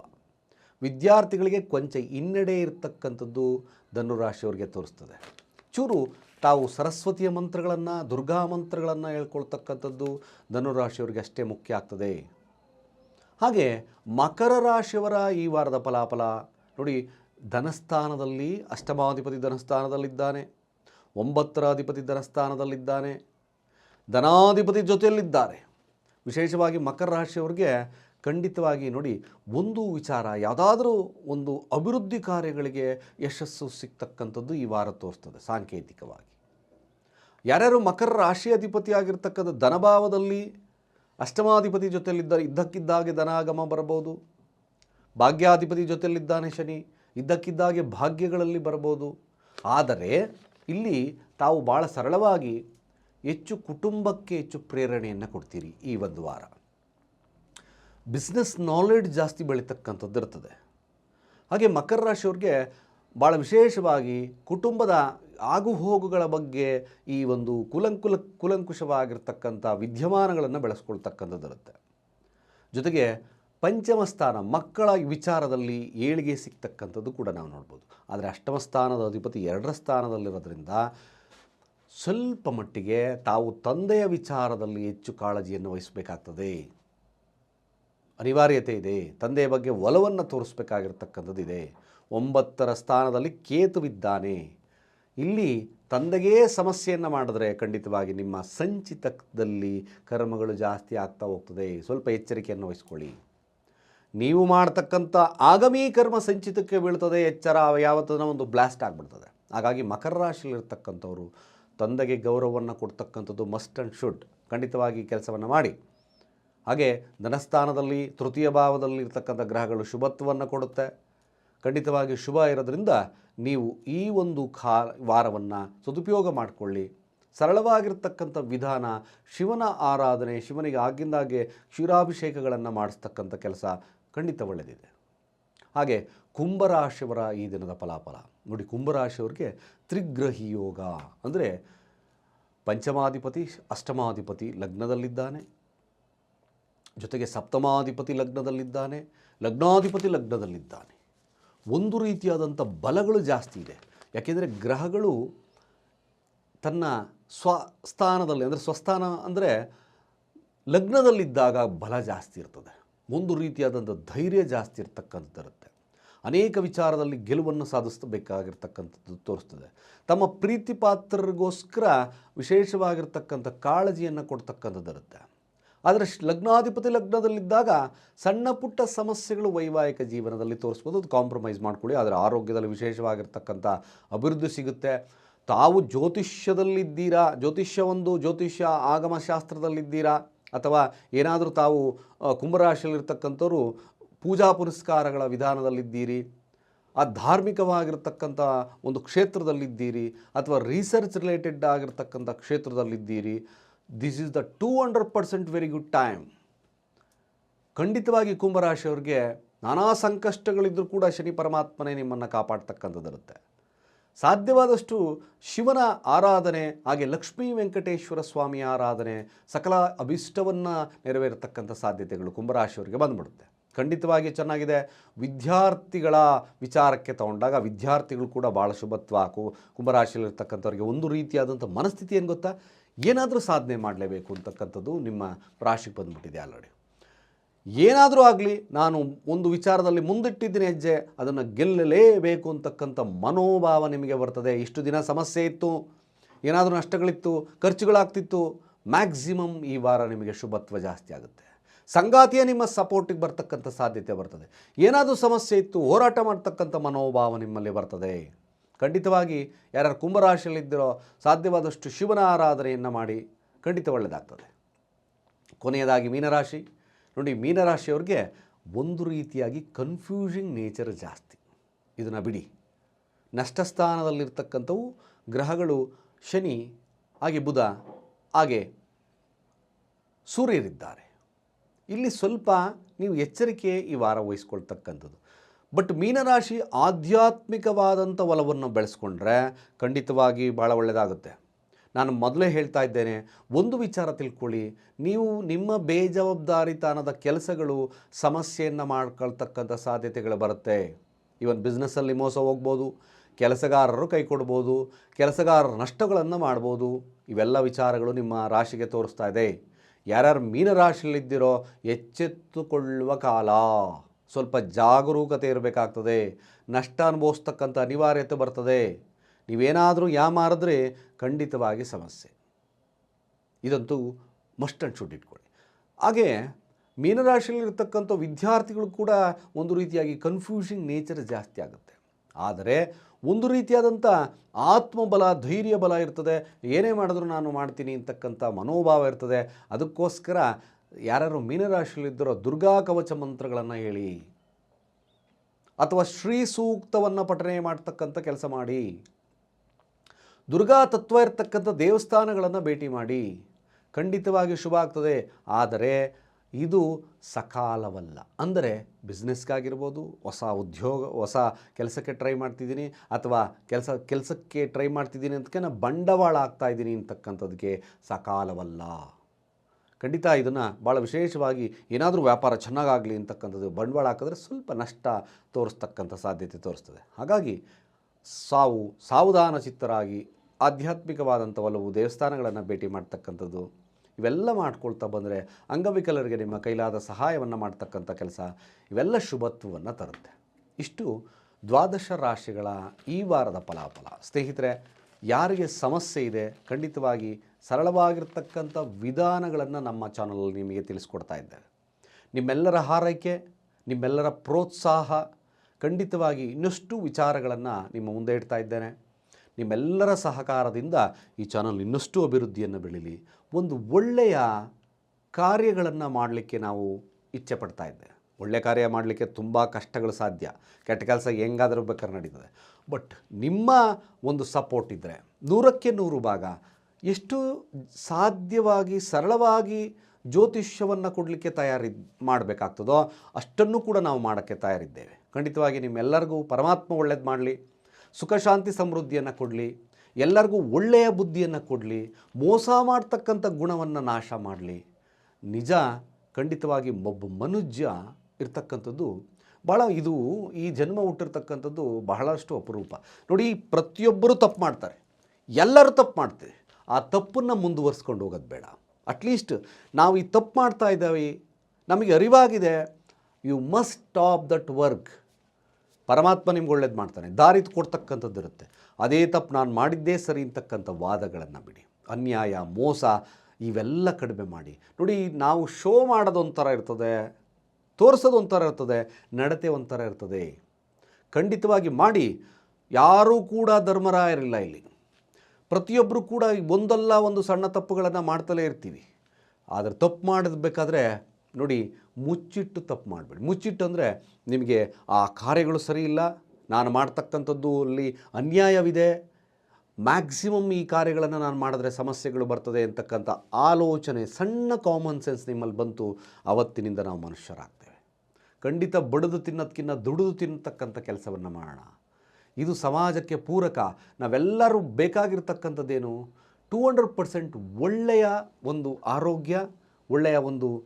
ವಿದ್ಯಾರ್ಥಿಗಳಿಗೆ ಕೊಂಚ ಹಿನ್ನಡೆ ಇರತಕ್ಕಂಥದ್ದು ಧನುರಾಶಿಯವರಿಗೆ ತೋರಿಸ್ತದೆ. ಚೂರು ತಾವು ಸರಸ್ವತಿಯ ಮಂತ್ರಗಳನ್ನು, ದುರ್ಗಾ ಮಂತ್ರಗಳನ್ನು ಹೇಳ್ಕೊಳ್ತಕ್ಕಂಥದ್ದು ಧನುರಾಶಿಯವರಿಗೆ ಅಷ್ಟೇ ಮುಖ್ಯ ಆಗ್ತದೆ. ಹಾಗೆ ಮಕರ ರಾಶಿಯವರ ಈ ವಾರದ ಫಲಾಫಲ, ನೋಡಿ ಧನಸ್ಥಾನದಲ್ಲಿ ಅಷ್ಟಮಾಧಿಪತಿ ಧನಸ್ಥಾನದಲ್ಲಿದ್ದಾನೆ. ಒಂಬತ್ತರ ಅಧಿಪತಿ ಧನಸ್ಥಾನದಲ್ಲಿದ್ದಾನೆ. ಧನಾಧಿಪತಿ ಜೊತೆಯಲ್ಲಿದ್ದಾರೆ. ವಿಶೇಷವಾಗಿ ಮಕರ ರಾಶಿಯವರಿಗೆ ಖಂಡಿತವಾಗಿ ನೋಡಿ, ಒಂದು ವಿಚಾರ, ಯಾವುದಾದ್ರೂ ಒಂದು ಅಭಿವೃದ್ಧಿ ಕಾರ್ಯಗಳಿಗೆ ಯಶಸ್ಸು ಸಿಗ್ತಕ್ಕಂಥದ್ದು ಈ ವಾರ ತೋರಿಸ್ತದೆ ಸಾಂಕೇತಿಕವಾಗಿ. ಯಾರ್ಯಾರು ಮಕರ ರಾಶಿ ಅಧಿಪತಿಯಾಗಿರ್ತಕ್ಕಂಥ ಧನಭಾವದಲ್ಲಿ ಅಷ್ಟಮಾಧಿಪತಿ ಜೊತೆಯಲ್ಲಿದ್ದಾರೆ, ಇದ್ದಕ್ಕಿದ್ದಾಗೆ ಧನಾಗಮ ಬರಬಹುದು. ಭಾಗ್ಯಾಧಿಪತಿ ಜೊತೆಯಲ್ಲಿದ್ದಾನೆ ಶನಿ, ಇದ್ದಕ್ಕಿದ್ದಾಗೆ ಭಾಗ್ಯಗಳಲ್ಲಿ ಬರಬಹುದು. ಆದರೆ ಇಲ್ಲಿ ತಾವು ಭಾಳ ಸರಳವಾಗಿ ಹೆಚ್ಚು ಕುಟುಂಬಕ್ಕೆ ಹೆಚ್ಚು ಪ್ರೇರಣೆಯನ್ನು ಕೊಡ್ತೀರಿ ಈ ಒಂದು ವಾರ. ಬಿಸ್ನೆಸ್ ನಾಲೆಡ್ಜ್ ಜಾಸ್ತಿ ಬೆಳೀತಕ್ಕಂಥದ್ದು ಇರ್ತದೆ. ಹಾಗೆ ಮಕರ ರಾಶಿಯವ್ರಿಗೆ ಭಾಳ ವಿಶೇಷವಾಗಿ ಕುಟುಂಬದ ಆಗುಹೋಗುಗಳ ಬಗ್ಗೆ ಈ ಒಂದು ಕುಲಂಕುಲ, ಕುಲಂಕುಷವಾಗಿರ್ತಕ್ಕಂಥ ವಿದ್ಯಮಾನಗಳನ್ನು ಬೆಳೆಸ್ಕೊಳ್ತಕ್ಕಂಥದ್ದಿರುತ್ತೆ ಜೊತೆಗೆ ಪಂಚಮ ಸ್ಥಾನ ಮಕ್ಕಳ ವಿಚಾರದಲ್ಲಿ ಏಳಿಗೆ ಸಿಗ್ತಕ್ಕಂಥದ್ದು ಕೂಡ ನಾವು ನೋಡ್ಬೋದು. ಆದರೆ ಅಷ್ಟಮ ಸ್ಥಾನದ ಅಧಿಪತಿ ಎರಡರ ಸ್ಥಾನದಲ್ಲಿರೋದ್ರಿಂದ ಸ್ವಲ್ಪ ಮಟ್ಟಿಗೆ ತಾವು ತಂದೆಯ ವಿಚಾರದಲ್ಲಿ ಹೆಚ್ಚು ಕಾಳಜಿಯನ್ನು ವಹಿಸಬೇಕಾಗ್ತದೆ. ಅನಿವಾರ್ಯತೆ ಇದೆ. ತಂದೆಯ ಬಗ್ಗೆ ಒಲವನ್ನು ತೋರಿಸ್ಬೇಕಾಗಿರ್ತಕ್ಕಂಥದ್ದು ಇದೆ ಒಂಬತ್ತರ ಸ್ಥಾನದಲ್ಲಿ ಕೇತುವಿದ್ದಾನೆ ಇಲ್ಲಿ ತಂದೆಗೇ ಸಮಸ್ಯೆಯನ್ನು ಮಾಡಿದ್ರೆ ಖಂಡಿತವಾಗಿ ನಿಮ್ಮ ಸಂಚಿತದಲ್ಲಿ ಕರ್ಮಗಳು ಜಾಸ್ತಿ ಆಗ್ತಾ ಹೋಗ್ತದೆ. ಸ್ವಲ್ಪ ಎಚ್ಚರಿಕೆಯನ್ನು ವಹಿಸ್ಕೊಳ್ಳಿ. ನೀವು ಮಾಡ್ತಕ್ಕಂಥ ಆಗಮಿ ಕರ್ಮ ಸಂಚಿತಕ್ಕೆ ಬೀಳ್ತದೆ ಎಚ್ಚರ. ಯಾವತ್ತನ ಒಂದು ಬ್ಲಾಸ್ಟ್ ಆಗಿಬಿಡ್ತದೆ. ಹಾಗಾಗಿ ಮಕರ ರಾಶಿಯಲ್ಲಿರ್ತಕ್ಕಂಥವ್ರು ತಂದೆಗೆ ಗೌರವವನ್ನು ಕೊಡ್ತಕ್ಕಂಥದ್ದು ಮಸ್ಟ್ ಆ್ಯಂಡ್ ಶುಡ್ ಖಂಡಿತವಾಗಿ ಕೆಲಸವನ್ನು ಮಾಡಿ. ಹಾಗೆ ಧನಸ್ಥಾನದಲ್ಲಿ, ತೃತೀಯ ಭಾವದಲ್ಲಿ ಇರ್ತಕ್ಕಂಥ ಗ್ರಹಗಳು ಶುಭತ್ವವನ್ನು ಕೊಡುತ್ತೆ. ಖಂಡಿತವಾಗಿ ಶುಭ ಇರೋದ್ರಿಂದ ನೀವು ಈ ಒಂದು ಖಾ, ವಾರವನ್ನು ಸದುಪಯೋಗ ಮಾಡಿಕೊಳ್ಳಿ. ಸರಳವಾಗಿರ್ತಕ್ಕಂಥ ವಿಧಾನ ಶಿವನ ಆರಾಧನೆ, ಶಿವನಿಗೆ ಆಗಿಂದಾಗೆ ಕ್ಷೀರಾಭಿಷೇಕಗಳನ್ನು ಮಾಡಿಸ್ತಕ್ಕಂಥ ಕೆಲಸ ಖಂಡಿತ ಒಳ್ಳೆಯದಿದೆ ಹಾಗೆ ಕುಂಭರಾಶಿಯವರ ಈ ದಿನದ ಫಲಾಫಲ. ನೋಡಿ, ಕುಂಭರಾಶಿಯವರಿಗೆ ತ್ರಿಗ್ರಹಿ ಯೋಗ ಅಂದರೆ ಪಂಚಮಾಧಿಪತಿ, ಅಷ್ಟಮಾಧಿಪತಿ ಲಗ್ನದಲ್ಲಿದ್ದಾನೆ. ಜೊತೆಗೆ ಸಪ್ತಮಾಧಿಪತಿ ಲಗ್ನದಲ್ಲಿದ್ದಾನೆ, ಲಗ್ನಾಧಿಪತಿ ಲಗ್ನದಲ್ಲಿದ್ದಾನೆ. ಒಂದು ರೀತಿಯಾದಂಥ ಬಲಗಳು ಜಾಸ್ತಿ ಇದೆ. ಯಾಕೆಂದರೆ ಗ್ರಹಗಳು ತನ್ನ ಸ್ವಸ್ಥಾನದಲ್ಲಿ ಅಂದರೆ ಸ್ವಸ್ಥಾನ ಅಂದರೆ ಲಗ್ನದಲ್ಲಿದ್ದಾಗ ಬಲ ಜಾಸ್ತಿ ಇರ್ತದೆ. ಒಂದು ರೀತಿಯಾದಂಥ ಧೈರ್ಯ ಜಾಸ್ತಿ ಇರ್ತಕ್ಕಂಥದ್ದಿರುತ್ತೆ. ಅನೇಕ ವಿಚಾರದಲ್ಲಿ ಗೆಲುವನ್ನು ಸಾಧಿಸಬೇಕಾಗಿರ್ತಕ್ಕಂಥದ್ದು ತೋರಿಸ್ತದೆ. ತಮ್ಮ ಪ್ರೀತಿ ಪಾತ್ರರಿಗೋಸ್ಕರ ವಿಶೇಷವಾಗಿರ್ತಕ್ಕಂಥ ಕಾಳಜಿಯನ್ನು ಕೊಡ್ತಕ್ಕಂಥದ್ದಿರುತ್ತೆ ಆದರೆ ಲಗ್ನಾಧಿಪತಿ ಲಗ್ನದಲ್ಲಿದ್ದಾಗ ಸಣ್ಣ ಪುಟ್ಟ ಸಮಸ್ಯೆಗಳು ವೈವಾಹಿಕ ಜೀವನದಲ್ಲಿ ತೋರಿಸ್ಬೋದು. ಅದು ಕಾಂಪ್ರಮೈಸ್ ಮಾಡ್ಕೊಳ್ಳಿ. ಆದರೆ ಆರೋಗ್ಯದಲ್ಲಿ ವಿಶೇಷವಾಗಿರ್ತಕ್ಕಂಥ ಅಭಿವೃದ್ಧಿ ಸಿಗುತ್ತೆ. ತಾವು ಜ್ಯೋತಿಷ್ಯದಲ್ಲಿದ್ದೀರಾ? ಜ್ಯೋತಿಷ್ಯ ಒಂದು ಜ್ಯೋತಿಷ್ಯ ಆಗಮಶಾಸ್ತ್ರದಲ್ಲಿದ್ದೀರಾ? ಅಥವಾ ಏನಾದರೂ ತಾವು ಕುಂಭರಾಶಿಯಲ್ಲಿರ್ತಕ್ಕಂಥವ್ರು ಪೂಜಾ ಪುರಸ್ಕಾರಗಳ ವಿಧಾನದಲ್ಲಿದ್ದೀರಿ ಆ ಧಾರ್ಮಿಕವಾಗಿರ್ತಕ್ಕಂಥ ಒಂದು ಕ್ಷೇತ್ರದಲ್ಲಿದ್ದೀರಿ, ಅಥವಾ ರಿಸರ್ಚ್ ರಿಲೇಟೆಡ್ ಆಗಿರತಕ್ಕಂಥ ಕ್ಷೇತ್ರದಲ್ಲಿದ್ದೀರಿ this is the two hundred percent very good time ಖಂಡಿತವಾಗಿ ಕುಂಭರಾಶಿಯವ್ರಿಗೆ ನಾನಾ ಸಂಕಷ್ಟಗಳಿದ್ದರೂ ಕೂಡ ಶನಿ ಪರಮಾತ್ಮನೇ ನಿಮ್ಮನ್ನು ಕಾಪಾಡ್ತಕ್ಕಂಥದ್ದಿರುತ್ತೆ. ಸಾಧ್ಯವಾದಷ್ಟು ಶಿವನ ಆರಾಧನೆ, ಹಾಗೆ ಲಕ್ಷ್ಮೀ ವೆಂಕಟೇಶ್ವರ ಸ್ವಾಮಿಯ ಆರಾಧನೆ ಸಕಲ ಅಭಿಷ್ಟವನ್ನು ನೆರವೇರತಕ್ಕಂಥ ಸಾಧ್ಯತೆಗಳು ಕುಂಭರಾಶಿಯವರಿಗೆ ಬಂದ್ಬಿಡುತ್ತೆ. ಖಂಡಿತವಾಗಿ ಚೆನ್ನಾಗಿದೆ. ವಿದ್ಯಾರ್ಥಿಗಳ ವಿಚಾರಕ್ಕೆ ತಗೊಂಡಾಗ ವಿದ್ಯಾರ್ಥಿಗಳು ಕೂಡ ಭಾಳ ಶುಭತ್ವ ಹಾಕು. ಕುಂಭರಾಶಿಯಲ್ಲಿರ್ತಕ್ಕಂಥವ್ರಿಗೆ ಒಂದು ರೀತಿಯಾದಂಥ ಮನಸ್ಥಿತಿ ಏನು ಗೊತ್ತಾ? ಏನಾದರೂ ಸಾಧನೆ ಮಾಡಲೇಬೇಕು ಅಂತಕ್ಕಂಥದ್ದು ನಿಮ್ಮ ರಾಶಿಗೆ ಬಂದ್ಬಿಟ್ಟಿದೆ ಆಲ್ರೆಡಿ ಏನಾದರೂ ಆಗಲಿ, ನಾನು ಒಂದು ವಿಚಾರದಲ್ಲಿ ಮುಂದಿಟ್ಟಿದ್ದೀನಿ ಹೆಜ್ಜೆ, ಅದನ್ನು ಗೆಲ್ಲಲೇಬೇಕು ಅಂತಕ್ಕಂಥ ಮನೋಭಾವ ನಿಮಗೆ ಬರ್ತದೆ. ಇಷ್ಟು ದಿನ ಸಮಸ್ಯೆ ಇತ್ತು, ಏನಾದರೂ ನಷ್ಟಗಳಿತ್ತು, ಖರ್ಚುಗಳಾಗ್ತಿತ್ತು ಮ್ಯಾಕ್ಸಿಮಮ್ ಈ ವಾರ ನಿಮಗೆ ಶುಭತ್ವ ಜಾಸ್ತಿ ಆಗುತ್ತೆ. ಸಂಗಾತಿಯೇ ನಿಮ್ಮ ಸಪೋರ್ಟಿಗೆ ಬರ್ತಕ್ಕಂಥ ಸಾಧ್ಯತೆ ಬರ್ತದೆ. ಏನಾದರೂ ಸಮಸ್ಯೆ ಇತ್ತು, ಹೋರಾಟ ಮಾಡ್ತಕ್ಕಂಥ ಮನೋಭಾವ ನಿಮ್ಮಲ್ಲಿ ಬರ್ತದೆ. ಖಂಡಿತವಾಗಿ ಯಾರ್ಯಾರು ಕುಂಭರಾಶಿಯಲ್ಲಿದ್ದಿರೋ ಸಾಧ್ಯವಾದಷ್ಟು ಶಿವನ ಆರಾಧನೆಯನ್ನು ಮಾಡಿ ಖಂಡಿತ ಒಳ್ಳೆಯದಾಗ್ತದೆ ಕೊನೆಯದಾಗಿ ಮೀನರಾಶಿ. ನೋಡಿ, ಮೀನರಾಶಿಯವ್ರಿಗೆ ಒಂದು ರೀತಿಯಾಗಿ ಕನ್ಫ್ಯೂಸಿಂಗ್ ನೇಚರ್ ಜಾಸ್ತಿ. ಇದನ್ನು ಬಿಡಿ. ನಷ್ಟಸ್ಥಾನದಲ್ಲಿರ್ತಕ್ಕಂಥವು ಗ್ರಹಗಳು ಶನಿ, ಹಾಗೆ ಬುಧ, ಹಾಗೆ ಸೂರ್ಯರಿದ್ದಾರೆ. ಇಲ್ಲಿ ಸ್ವಲ್ಪ ನೀವು ಎಚ್ಚರಿಕೆ ಈ ವಾರ ವಹಿಸ್ಕೊಳ್ತಕ್ಕಂಥದ್ದು. ಬಟ್ ಮೀನರಾಶಿ ಆಧ್ಯಾತ್ಮಿಕವಾದಂಥ ಒಲವನ್ನು ಬೆಳೆಸ್ಕೊಂಡ್ರೆ ಖಂಡಿತವಾಗಿ ಭಾಳ ಒಳ್ಳೆಯದಾಗುತ್ತೆ ನಾನು ಮೊದಲೇ ಹೇಳ್ತಾ ಇದ್ದೇನೆ, ಒಂದು ವಿಚಾರ ತಿಳ್ಕೊಳ್ಳಿ. ನೀವು ನಿಮ್ಮ ಬೇಜವಾಬ್ದಾರಿತನದ ಕೆಲಸಗಳು ಸಮಸ್ಯೆಯನ್ನು ಮಾಡ್ಕೊಳ್ತಕ್ಕಂಥ ಸಾಧ್ಯತೆಗಳು ಬರುತ್ತೆ. ಇವನ್ ಬಿಸ್ನೆಸ್ಸಲ್ಲಿ ಮೋಸ ಹೋಗ್ಬೋದು, ಕೆಲಸಗಾರರು ಕೈ ಕೊಡ್ಬೋದು, ಕೆಲಸಗಾರರ ನಷ್ಟಗಳನ್ನು ಮಾಡ್ಬೋದು. ಇವೆಲ್ಲ ವಿಚಾರಗಳು ನಿಮ್ಮ ರಾಶಿಗೆ ತೋರಿಸ್ತಾ ಇದೆ. ಯಾರ್ಯಾರು ಮೀನರಾಶಿಯಲ್ಲಿದ್ದೀರೋ ಎಚ್ಚೆತ್ತುಕೊಳ್ಳುವ ಕಾಲ. ಸ್ವಲ್ಪ ಜಾಗರೂಕತೆ ಇರಬೇಕಾಗ್ತದೆ. ನಷ್ಟ ಅನುಭವಿಸ್ತಕ್ಕಂಥ ಅನಿವಾರ್ಯತೆ ಬರ್ತದೆ. ನೀವೇನಾದರೂ ಯಾಮಾರಿದ್ರೆ ಖಂಡಿತವಾಗಿ ಸಮಸ್ಯೆ. ಇದಂತೂ ಮಸ್ಟ್ ಆ್ಯಂಡ್ ಶುಡ್ ಇಟ್ಕೊಳ್ಳಿ. ಹಾಗೆ ಮೀನರಾಶಿಯಲ್ಲಿರ್ತಕ್ಕಂಥ ವಿದ್ಯಾರ್ಥಿಗಳು ಕೂಡ ಒಂದು ರೀತಿಯಾಗಿ ಕನ್ಫ್ಯೂಷಿಂಗ್ ನೇಚರ್ ಜಾಸ್ತಿ ಆಗುತ್ತೆ. ಆದರೆ ಒಂದು ರೀತಿಯಾದಂಥ ಆತ್ಮಬಲ ಧೈರ್ಯ ಬಲ ಇರ್ತದೆ. ಏನೇ ಮಾಡಿದ್ರೂ ನಾನು ಮಾಡ್ತೀನಿ ಅಂತಕ್ಕಂಥ ಮನೋಭಾವ ಇರ್ತದೆ. ಅದಕ್ಕೋಸ್ಕರ ಯಾರ್ಯಾರು ಮೀನರಾಶಿಯಲ್ಲಿದ್ದರೋ ದುರ್ಗಾ ಕವಚ ಮಂತ್ರಗಳನ್ನು ಹೇಳಿ. ಅಥವಾ ಶ್ರೀ ಸೂಕ್ತವನ್ನು ಪಠನೆ ಮಾಡ್ತಕ್ಕಂಥ ಕೆಲಸ ಮಾಡಿ. ದುರ್ಗಾ ತತ್ವ ಇರ್ತಕ್ಕಂಥ ದೇವಸ್ಥಾನಗಳನ್ನು ಭೇಟಿ ಮಾಡಿ. ಖಂಡಿತವಾಗಿ ಶುಭ ಆಗ್ತದೆ. ಆದರೆ ಇದು ಸಕಾಲವಲ್ಲ. ಅಂದರೆ ಬಿಸ್ನೆಸ್ಗಾಗಿರ್ಬೋದು, ಹೊಸ ಉದ್ಯೋಗ, ಹೊಸ ಕೆಲಸಕ್ಕೆ ಟ್ರೈ ಮಾಡ್ತಿದ್ದೀನಿ ಅಥವಾ ಕೆಲಸ, ಕೆಲಸಕ್ಕೆ ಟ್ರೈ ಮಾಡ್ತಿದ್ದೀನಿ ಅಂತಕ್ಕೆ ಬಂಡವಾಳ ಆಗ್ತಾ ಇದ್ದೀನಿ ಅಂತಕ್ಕಂಥದ್ದಕ್ಕೆ ಸಕಾಲವಲ್ಲ. ಖಂಡಿತ ಇದನ್ನು ಭಾಳ ವಿಶೇಷವಾಗಿ ಏನಾದರೂ ವ್ಯಾಪಾರ ಚೆನ್ನಾಗಾಗಲಿ ಅಂತಕ್ಕಂಥದ್ದು ಬಂಡವಾಳ ಹಾಕಿದ್ರೆ ಸ್ವಲ್ಪ ನಷ್ಟ ತೋರಿಸ್ತಕ್ಕಂಥ ಸಾಧ್ಯತೆ ತೋರಿಸ್ತದೆ. ಹಾಗಾಗಿ ಸಾವು ಸಾವಧಾನ ಚಿತ್ತರಾಗಿ ಆಧ್ಯಾತ್ಮಿಕವಾದಂಥ ಒಲವು ದೇವಸ್ಥಾನಗಳನ್ನು ಭೇಟಿ ಮಾಡ್ತಕ್ಕಂಥದ್ದು ಇವೆಲ್ಲ ಮಾಡ್ಕೊಳ್ತಾ ಬಂದರೆ ಅಂಗವಿಕಲರಿಗೆ ನಿಮ್ಮ ಕೈಲಾದ ಸಹಾಯವನ್ನು ಮಾಡ್ತಕ್ಕಂಥ ಕೆಲಸ ಇವೆಲ್ಲ ಶುಭತ್ವವನ್ನು ತರುತ್ತೆ. ಇಷ್ಟು ದ್ವಾದಶ ರಾಶಿಗಳ ಈ ವಾರದ ಫಲಾಫಲ. ಸ್ನೇಹಿತರೆ, ಯಾರಿಗೆ ಸಮಸ್ಯೆ ಇದೆ, ಖಂಡಿತವಾಗಿ ಸರಳವಾಗಿರ್ತಕ್ಕಂಥ ವಿಧಾನಗಳನ್ನು ನಮ್ಮ ಚಾನಲಲ್ಲಿ ನಿಮಗೆ ತಿಳಿಸ್ಕೊಡ್ತಾ ಇದ್ದೇವೆ. ನಿಮ್ಮೆಲ್ಲರ ಹಾರೈಕೆ, ನಿಮ್ಮೆಲ್ಲರ ಪ್ರೋತ್ಸಾಹ, ಖಂಡಿತವಾಗಿ ಇನ್ನಷ್ಟು ವಿಚಾರಗಳನ್ನು ನಿಮ್ಮ ಮುಂದೆ ಇಡ್ತಾ ಇದ್ದೇನೆ. ನಿಮ್ಮೆಲ್ಲರ ಸಹಕಾರದಿಂದ ಈ ಚಾನಲ್ ಇನ್ನಷ್ಟು ಅಭಿವೃದ್ಧಿಯನ್ನು ಬೆಳೀಲಿ. ಒಂದು ಒಳ್ಳೆಯ ಕಾರ್ಯಗಳನ್ನು ಮಾಡಲಿಕ್ಕೆ ನಾವು ಇಚ್ಛೆ ಪಡ್ತಾ ಇದ್ದೆ ಒಳ್ಳೆಯ ಕಾರ್ಯ ಮಾಡಲಿಕ್ಕೆ ತುಂಬ ಕಷ್ಟಗಳು ಸಾಧ್ಯ. ಕೆಟ್ಟ ಕೆಲಸ ಹೆಂಗಾದರೂ ಬೇಕಾದ್ರೆ ನಡೀತದೆ. ಬಟ್ ನಿಮ್ಮ ಒಂದು ಸಪೋರ್ಟ್ ಇದ್ದರೆ ನೂರಕ್ಕೆ ನೂರು ಭಾಗ ಎಷ್ಟು ಸಾಧ್ಯವಾಗಿ, ಸರಳವಾಗಿ ಜ್ಯೋತಿಷ್ಯವನ್ನು ಕೊಡಲಿಕ್ಕೆ ತಯಾರಿ ಮಾಡಬೇಕಾಗ್ತದೋ ಅಷ್ಟನ್ನು ಕೂಡ ನಾವು ಮಾಡೋಕ್ಕೆ ತಯಾರಿದ್ದೇವೆ. ಖಂಡಿತವಾಗಿ ನಿಮ್ಮೆಲ್ಲರಿಗೂ ಪರಮಾತ್ಮ ಒಳ್ಳೇದು ಮಾಡಲಿ, ಸುಖ, ಶಾಂತಿ, ಸಮೃದ್ಧಿಯನ್ನು ಕೊಡಲಿ. ಎಲ್ಲರಿಗೂ ಒಳ್ಳೆಯ ಬುದ್ಧಿಯನ್ನು ಕೊಡಲಿ, ಮೋಸ ಮಾಡ್ತಕ್ಕಂಥ ಗುಣವನ್ನು ನಾಶ ಮಾಡಲಿ. ನಿಜ, ಖಂಡಿತವಾಗಿ ಒಬ್ಬ ಮನುಷ್ಯ ಇರ್ತಕ್ಕಂಥದ್ದು ಭಾಳ ಇದು ಈ ಜನ್ಮ ಹುಟ್ಟಿರ್ತಕ್ಕಂಥದ್ದು ಬಹಳಷ್ಟು ಅಪರೂಪ. ನೋಡಿ, ಪ್ರತಿಯೊಬ್ಬರು ತಪ್ಪು ಮಾಡ್ತಾರೆ. ಎಲ್ಲರೂ ತಪ್ಪು ಮಾಡ್ತಾರೆ. ಆ ತಪ್ಪನ್ನು ಮುಂದುವರಿಸ್ಕೊಂಡು ಹೋಗೋದು ಬೇಡ. ಅಟ್ಲೀಸ್ಟ್ ನಾವು ಈ ತಪ್ಪು ಮಾಡ್ತಾ ಇದ್ದಾವೆ, ನಮಗೆ ಅರಿವಾಗಿದೆ. You must stop that work ಪರಮಾತ್ಮ ನಿಮ್ಗೆ ಒಳ್ಳೇದು ಮಾಡ್ತಾನೆ. ದಾರಿ ಕೊಡ್ತಕ್ಕಂಥದ್ದು ಇರುತ್ತೆ. ಅದೇ ತಪ್ಪು ನಾನು ಮಾಡಿದ್ದೇ ಸರಿ ಅಂತಕ್ಕಂಥ ವಾದಗಳನ್ನು ಬಿಡಿ. ಅನ್ಯಾಯ, ಮೋಸ ಇವೆಲ್ಲ ಕಡಿಮೆ ಮಾಡಿ. ನೋಡಿ, ನಾವು ಶೋ ಮಾಡೋದು ಒಂಥರ ಇರ್ತದೆ, ತೋರಿಸೋದು ಒಂಥರ ಇರ್ತದೆ, ನಡತೆ ಒಂಥರ ಇರ್ತದೆ. ಖಂಡಿತವಾಗಿ ಮಾಡಿ. ಯಾರೂ ಕೂಡ ಧರ್ಮರ ಇರಲಿಲ್ಲ ಇಲ್ಲಿ. ಪ್ರತಿಯೊಬ್ಬರು ಕೂಡ ಒಂದಲ್ಲ ಒಂದು ಸಣ್ಣ ತಪ್ಪುಗಳನ್ನು ಮಾಡ್ತಲೇ ಇರ್ತೀವಿ. ಆದರೆ ತಪ್ಪು ಮಾಡಬೇಕಾದ್ರೆ ನೋಡಿ, ಮುಚ್ಚಿಟ್ಟು ತಪ್ಪು ಮಾಡಬೇಡಿ. ಮುಚ್ಚಿಟ್ಟು ಅಂದರೆ ನಿಮಗೆ ಆ ಕಾರ್ಯಗಳು ಸರಿ ಇಲ್ಲ ನಾನು ಮಾಡ್ತಕ್ಕಂಥದ್ದು ಅಲ್ಲಿ ಅನ್ಯಾಯವಿದೆ. ಮ್ಯಾಕ್ಸಿಮಮ್ ಈ ಕಾರ್ಯಗಳನ್ನು ನಾನು ಮಾಡಿದ್ರೆ ಸಮಸ್ಯೆಗಳು ಬರ್ತದೆ ಅಂತಕ್ಕಂಥ ಆಲೋಚನೆ, ಸಣ್ಣ ಕಾಮನ್ ಸೆನ್ಸ್ ನಿಮ್ಮಲ್ಲಿ ಬಂತು, ಅವತ್ತಿನಿಂದ ನಾವು ಮನುಷ್ಯರಾಗ್ತೇವೆ. ಖಂಡಿತ ಬಡಿದು ತಿನ್ನೋದಕ್ಕಿಂತ ದುಡಿದು ತಿನ್ನತಕ್ಕಂಥ ಕೆಲಸವನ್ನು ಮಾಡೋಣ. ಇದು ಸಮಾಜಕ್ಕೆ ಪೂರಕ. ನಾವೆಲ್ಲರೂ ಬೇಕಾಗಿರ್ತಕ್ಕಂಥದ್ದೇನು? ಟೂ ಹಂಡ್ರೆಡ್ ಪರ್ಸೆಂಟ್ ಒಳ್ಳೆಯ ಒಂದು ಆರೋಗ್ಯ, ಒಳ್ಳೆಯ ಒಂದು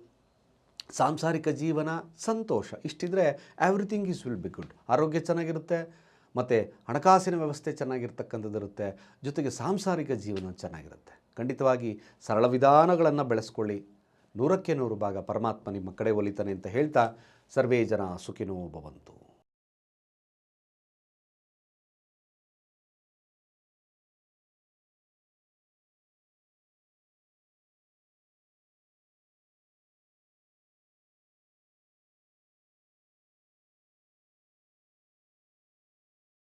ಸಾಂಸಾರಿಕ ಜೀವನ, ಸಂತೋಷ. ಇಷ್ಟಿದ್ರೆ everything is will be good ಆರೋಗ್ಯ ಚೆನ್ನಾಗಿರುತ್ತೆ, ಮತ್ತು ಹಣಕಾಸಿನ ವ್ಯವಸ್ಥೆ ಚೆನ್ನಾಗಿರ್ತಕ್ಕಂಥದ್ದಿರುತ್ತೆ, ಜೊತೆಗೆ ಸಾಂಸಾರಿಕ ಜೀವನ ಚೆನ್ನಾಗಿರುತ್ತೆ. ಖಂಡಿತವಾಗಿ ಸರಳ ವಿಧಾನಗಳನ್ನು ಬೆಳೆಸ್ಕೊಳ್ಳಿ. ನೂರಕ್ಕೆ ನೂರು ಭಾಗ ಪರಮಾತ್ಮ ನಿಮ್ಮ ಕಡೆ ಒಲಿತಾನೆ ಅಂತ ಹೇಳ್ತಾ ಸರ್ವೇ ಜನ ಸುಖಿನೋ ಭವಂತು.